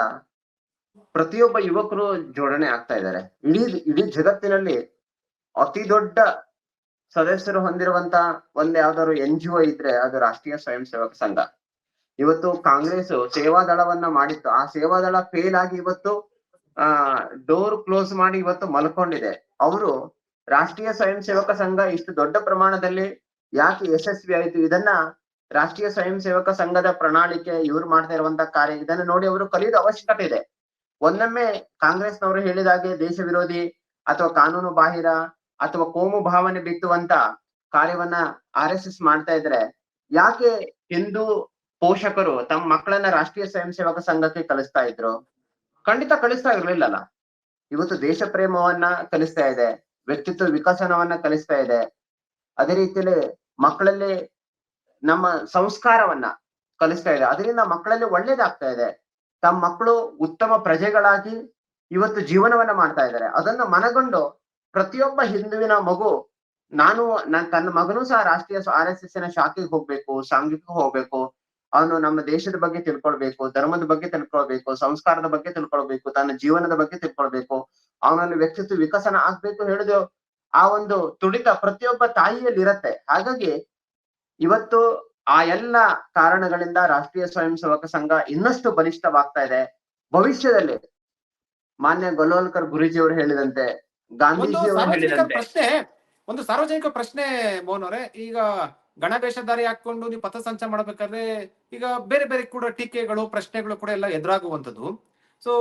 ಪ್ರತಿಯೊಬ್ಬ ಯುವಕರು ಜೋಡಣೆ ಆಗ್ತಾ ಇದ್ದಾರೆ. ಇಡೀ ಇಡೀ ಜಗತ್ತಿನಲ್ಲಿ ಅತಿ ದೊಡ್ಡ ಸದಸ್ಯರು ಹೊಂದಿರುವಂತ ಒಂದ್ ಯಾವ್ದಾದ್ರು ಎನ್ ಜಿ ಒ ಇದ್ರೆ ಅದು ರಾಷ್ಟ್ರೀಯ ಸ್ವಯಂ ಸೇವಕ ಸಂಘ. ಇವತ್ತು ಕಾಂಗ್ರೆಸ್ ಸೇವಾದಳವನ್ನ ಮಾಡಿತ್ತು. ಆ ಸೇವಾದಳ ಫೇಲ್ ಆಗಿ ಇವತ್ತು, ಆ ಡೋರ್ ಕ್ಲೋಸ್ ಮಾಡಿ ಇವತ್ತು ಮಲ್ಕೊಂಡಿದೆ. ಅವರು ರಾಷ್ಟ್ರೀಯ ಸ್ವಯಂ ಸೇವಕ ಸಂಘ ಇಷ್ಟು ದೊಡ್ಡ ಪ್ರಮಾಣದಲ್ಲಿ ಯಾಕೆ ಯಶಸ್ವಿ ಆಯಿತು? ಇದನ್ನ ರಾಷ್ಟ್ರೀಯ ಸ್ವಯಂ ಸೇವಕ ಸಂಘದ ಪ್ರಣಾಳಿಕೆ ಇವ್ರು ಮಾಡ್ತಾ ಇರುವಂತ ಕಾರ್ಯ, ಇದನ್ನ ನೋಡಿ ಅವರು ಕಲಿಯೋದು ಅವಶ್ಯಕತೆ ಇದೆ. ಒಂದೊಮ್ಮೆ ಕಾಂಗ್ರೆಸ್ನವರು ಹೇಳಿದಾಗೆ ದೇಶ ವಿರೋಧಿ ಅಥವಾ ಕಾನೂನು ಬಾಹಿರ ಅಥವಾ ಕೋಮು ಭಾವನೆ ಬಿತ್ತುವಂತ ಕಾರ್ಯವನ್ನ ಆರ್ ಎಸ್ ಎಸ್ ಮಾಡ್ತಾ ಇದ್ರೆ ಯಾಕೆ ಹಿಂದೂ ಪೋಷಕರು ತಮ್ಮ ಮಕ್ಕಳನ್ನ ರಾಷ್ಟ್ರೀಯ ಸ್ವಯಂ ಸೇವಕ ಸಂಘಕ್ಕೆ ಕಲಿಸ್ತಾ ಇದ್ರು. ಖಂಡಿತ ಕಲಿಸ್ತಾ ಇರ್ಲಿಲ್ಲಲ್ಲ. ಇವತ್ತು ದೇಶ ಪ್ರೇಮವನ್ನ ಕಲಿಸ್ತಾ ಇದೆ, ವ್ಯಕ್ತಿತ್ವ ವಿಕಸನವನ್ನ ಕಲಿಸ್ತಾ ಇದೆ. ಅದೇ ರೀತಿಯಲ್ಲಿ ಮಕ್ಕಳಲ್ಲಿ ನಮ್ಮ ಸಂಸ್ಕಾರವನ್ನ ಕಲಿಸ್ತಾ ಇದೆ. ಅದರಿಂದ ಮಕ್ಕಳಲ್ಲಿ ಒಳ್ಳೇದಾಗ್ತಾ ಇದೆ. ತಮ್ಮ ಮಕ್ಕಳು ಉತ್ತಮ ಪ್ರಜೆಗಳಾಗಿ ಇವತ್ತು ಜೀವನವನ್ನ ಮಾಡ್ತಾ ಇದ್ದಾರೆ. ಅದನ್ನ ಮನಗೊಂಡು ಪ್ರತಿಯೊಬ್ಬ ಹಿಂದುವಿನ ಮಗು, ನಾನು ನನ್ನ ತನ್ನ ಮಗನೂ ಸಹ ರಾಷ್ಟ್ರೀಯ ಆರ್ ಎಸ್ ಎಸ್ನ ಶಾಖೆಗೆ ಹೋಗ್ಬೇಕು, ಸಾಂಘಿಕ ಹೋಗ್ಬೇಕು. ಅವನು ನಮ್ಮ ದೇಶದ ಬಗ್ಗೆ ತಿಳ್ಕೊಳ್ಬೇಕು ಧರ್ಮದ ಬಗ್ಗೆ ತಿಳ್ಕೊಳ್ಬೇಕು ಸಂಸ್ಕಾರದ ಬಗ್ಗೆ ತಿಳ್ಕೊಳ್ಬೇಕು ತನ್ನ ಜೀವನದ ಬಗ್ಗೆ ತಿಳ್ಕೊಳ್ಬೇಕು ಅವನಲ್ಲಿ ವ್ಯಕ್ತಿತ್ವ ವಿಕಸನ ಆಗ್ಬೇಕು ಹೇಳಿದ್ರು ಆ ಒಂದು ತುಡಿತ ಪ್ರತಿಯೊಬ್ಬ ತಾಯಿಯಲ್ಲಿ ಇರತ್ತೆ ಹಾಗಾಗಿ ಇವತ್ತು ಆ ಎಲ್ಲ ಕಾರಣಗಳಿಂದ ರಾಷ್ಟ್ರೀಯ ಸ್ವಯಂ ಸೇವಕ ಸಂಘ ಇನ್ನಷ್ಟು ಬಲಿಷ್ಠವಾಗ್ತಾ ಇದೆ. ಭವಿಷ್ಯದಲ್ಲಿ ಮಾನ್ಯ ಗೊಲೋಲ್ಕರ್ ಗುರುಜಿ ಅವರು ಹೇಳಿದಂತೆ ಗಾಂಧೀಜಿ ಅವರು ಹೇಳಿದಂತೆ. ಪ್ರಶ್ನೆ ಒಂದು ಸಾರ್ವಜನಿಕ ಪ್ರಶ್ನೆ ಮೋಹನ್ ಅವರೇ ಈಗ ಗಣವೇಷಧಾರಿ ಹಾಕೊಂಡು ನೀವು ಪಥಸಂಚಲನ ಮಾಡ್ಬೇಕಾದ್ರೆ ಈಗ ಬೇರೆ ಬೇರೆ ಕೂಡ ಟೀಕೆಗಳು ಪ್ರಶ್ನೆಗಳು ಕೂಡ ಎಲ್ಲ ಎದುರಾಗುವಂಥದ್ದು. ಸೊ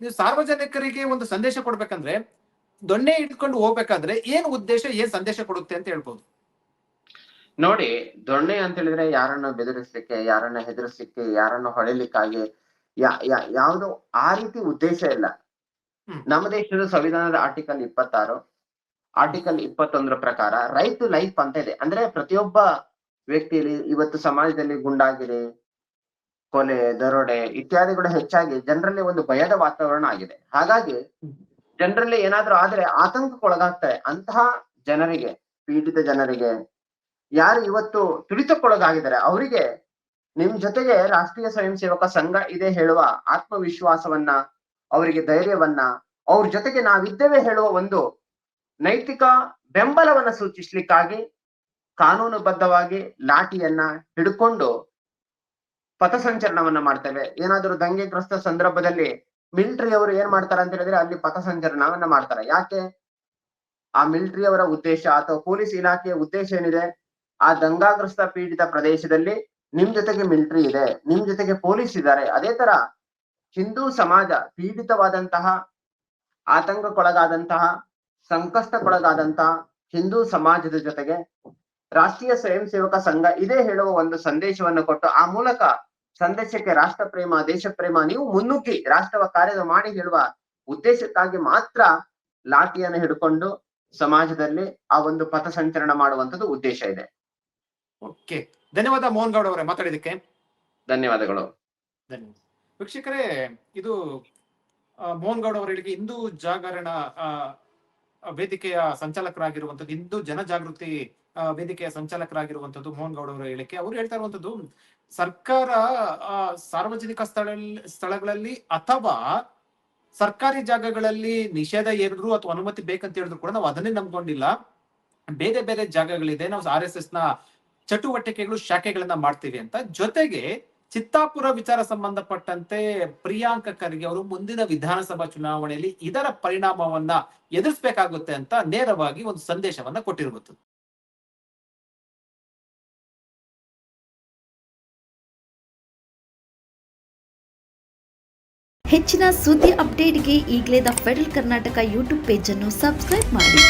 ನೀವು ಸಾರ್ವಜನಿಕರಿಗೆ ಒಂದು ಸಂದೇಶ ಕೊಡ್ಬೇಕಂದ್ರೆ ದೊಣ್ಣೆ ಇಟ್ಕೊಂಡು ಹೋಗ್ಬೇಕಾದ್ರೆ ಏನ್ ಉದ್ದೇಶ ಏನ್ ಸಂದೇಶ ಕೊಡುತ್ತೆ ಅಂತ ಹೇಳ್ಬೋದು. ನೋಡಿ ದೊಣ್ಣೆ ಅಂತ ಹೇಳಿದ್ರೆ ಯಾರನ್ನ ಬೆದರಿಸ್ಲಿಕ್ಕೆ ಯಾರನ್ನ ಹೆದರಿಸ್ಲಿಕ್ಕೆ ಯಾರನ್ನ ಹೊಳಿಲಿಕ್ಕಾಗಿ ಯಾ ಯಾ- ಯಾವ್ದು ಆ ರೀತಿ ಉದ್ದೇಶ ಇಲ್ಲ. ನಮ್ಮ ದೇಶದ ಸಂವಿಧಾನದ ಆರ್ಟಿಕಲ್ ಇಪ್ಪತ್ತಾರು ಆರ್ಟಿಕಲ್ ಇಪ್ಪತ್ತೊಂದರ ಪ್ರಕಾರ ರೈಟ್ ಟು ಲೈಫ್ ಅಂತ ಇದೆ. ಅಂದ್ರೆ ಪ್ರತಿಯೊಬ್ಬ ವ್ಯಕ್ತಿಯಲ್ಲಿ ಇವತ್ತು ಸಮಾಜದಲ್ಲಿ ಗುಂಡಾಗಿರಿ ಕೊಲೆ, ದರೋಡೆ ಇತ್ಯಾದಿಗಳು ಹೆಚ್ಚಾಗಿ ಜನರಲ್ಲಿ ಒಂದು ಭಯದ ವಾತಾವರಣ ಆಗಿದೆ. ಹಾಗಾಗಿ ಜನರಲ್ಲಿ ಏನಾದ್ರೂ ಆದ್ರೆ ಆತಂಕಕ್ಕೊಳಗಾಗ್ತಾರೆ. ಅಂತಹ ಜನರಿಗೆ, ಪೀಡಿತ ಜನರಿಗೆ ಯಾರು ಇವತ್ತು ತುಳಿತಕ್ಕೊಳಗಾಗಿದ್ದಾರೆ, ಅವರಿಗೆ ನಿಮ್ ಜೊತೆಗೆ ರಾಷ್ಟ್ರೀಯ ಸ್ವಯಂ ಸೇವಕ ಸಂಘ ಇದೆ ಹೇಳುವ ಆತ್ಮವಿಶ್ವಾಸವನ್ನ, ಅವರಿಗೆ ಧೈರ್ಯವನ್ನ, ಅವ್ರ ಜೊತೆಗೆ ನಾವಿದ್ದೇವೆ ಹೇಳುವ ಒಂದು ನೈತಿಕ ಬೆಂಬಲವನ್ನ ಸೂಚಿಸ್ಲಿಕ್ಕಾಗಿ ಕಾನೂನುಬದ್ಧವಾಗಿ ಲಾಠಿಯನ್ನ ಹಿಡ್ಕೊಂಡು ಪಥಸಂಚಲನವನ್ನ ಮಾಡ್ತೇವೆ. ಏನಾದರೂ ದಂಗೆಗ್ರಸ್ತ ಸಂದರ್ಭದಲ್ಲಿ ಮಿಲಿಟರಿ ಅವರು ಏನ್ ಮಾಡ್ತಾರೆ ಅಂತ ಹೇಳಿದ್ರೆ ಅಲ್ಲಿ ಪಥಸಂಚಲನವನ್ನ ಮಾಡ್ತಾರೆ. ಯಾಕೆ? ಆ ಮಿಲಿಟರಿ ಅವರ ಉದ್ದೇಶ ಅಥವಾ ಪೊಲೀಸ್ ಇಲಾಖೆಯ ಉದ್ದೇಶ ಏನಿದೆ? ಆ ದಂಗಾಗ್ರಸ್ತ ಪೀಡಿತ ಪ್ರದೇಶದಲ್ಲಿ ನಿಮ್ ಜೊತೆಗೆ ಮಿಲಿಟರಿ ಇದೆ, ನಿಮ್ ಜೊತೆಗೆ ಪೊಲೀಸ್ ಇದ್ದಾರೆ. ಅದೇ ತರ ಹಿಂದೂ ಸಮಾಜ ಪೀಡಿತವಾದಂತಹ, ಆತಂಕಕ್ಕೊಳಗಾದಂತಹ ಸಂಕಷ್ಟಕ್ಕೊಳಗಾದಂತಹ ಹಿಂದೂ ಸಮಾಜದ ಜೊತೆಗೆ ರಾಷ್ಟ್ರೀಯ ಸ್ವಯಂ ಸೇವಕ ಸಂಘ ಇದೇ ಹೇಳುವ ಒಂದು ಸಂದೇಶವನ್ನು ಕೊಟ್ಟು ಆ ಮೂಲಕ ಸಂದೇಶಕ್ಕೆ ರಾಷ್ಟ್ರ ಪ್ರೇಮ ದೇಶ ಪ್ರೇಮ ನೀವು ಮುನ್ನುಗ್ಗಿ ರಾಷ್ಟ್ರವ ಕಾರ್ಯದ ಮಾಡಿ ಹೇಳುವ ಉದ್ದೇಶಕ್ಕಾಗಿ ಮಾತ್ರ ಲಾಠಿಯನ್ನು ಹಿಡ್ಕೊಂಡು ಸಮಾಜದಲ್ಲಿ ಆ ಒಂದು ಪಥ ಸಂಚರಣ ಮಾಡುವಂತದ್ದು ಉದ್ದೇಶ ಇದೆ. ಓಕೆ. ಧನ್ಯವಾದ ಮೋಹನ್ ಗೌಡ ಅವರೇ ಮಾತಾಡಿದಕ್ಕೆ ಧನ್ಯವಾದಗಳು. ಧನ್ಯವಾದ. ವೀಕ್ಷಕರೇ ಇದು ಮೋಹನ್ ಗೌಡ ಅವರಿಗೆ ಹಿಂದೂ ಜಾಗರಣ ವೇದಿಕೆಯ ಸಂಚಾಲಕರಾಗಿರುವಂತದ್ದು ಹಿಂದೂ ಜನಜಾಗೃತಿ ಜಾಗೃತಿ ವೇದಿಕೆಯ ಸಂಚಾಲಕರಾಗಿರುವಂತದ್ದು ಮೋಹನ್ ಗೌಡ ಅವರ ಹೇಳಿಕೆ. ಅವ್ರು ಹೇಳ್ತಾ ಇರುವಂತದ್ದು ಸರ್ಕಾರ ಸಾರ್ವಜನಿಕ ಸ್ಥಳ ಸ್ಥಳಗಳಲ್ಲಿ ಅಥವಾ ಸರ್ಕಾರಿ ಜಾಗಗಳಲ್ಲಿ ನಿಷೇಧ ಏರಿದ್ರು ಅಥವಾ ಅನುಮತಿ ಬೇಕಂತ ಹೇಳಿದ್ರು ಕೂಡ ನಾವು ಅದನ್ನೇ ನಂಬ್ಕೊಂಡಿಲ್ಲ. ಬೇರೆ ಬೇರೆ ಜಾಗಗಳಿದೆ. ನಾವು ಆರ್ ಎಸ್ ಎಸ್ನ ಚಟುವಟಿಕೆಗಳು, ಶಾಖೆಗಳನ್ನ ಮಾಡ್ತೀವಿ ಅಂತ. ಜೊತೆಗೆ ಚಿತ್ತಾಪುರ ವಿಚಾರ ಸಂಬಂಧಪಟ್ಟಂತೆ ಪ್ರಿಯಾಂಕ ಖರ್ಗೆ ಅವರು ಮುಂದಿನ ವಿಧಾನಸಭಾ ಚುನಾವಣೆಯಲ್ಲಿ ಇದರ ಪರಿಣಾಮವನ್ನ ಎದುರಿಸಬೇಕಾಗುತ್ತೆ ಅಂತ ನೇರವಾಗಿ ಒಂದು ಸಂದೇಶವನ್ನ ಕೊಟ್ಟಿರುವುದು ಹೆಚ್ಚಿನ ಸುದ್ದಿ ಅಪ್ಡೇಟ್ಗೆ ಈಗಲೇ ದ ಫೆಡರಲ್ ಕರ್ನಾಟಕ ಯೂಟ್ಯೂಬ್ ಪೇಜನ್ನು ಸಬ್ಸ್ಕ್ರೈಬ್ ಮಾಡಿ.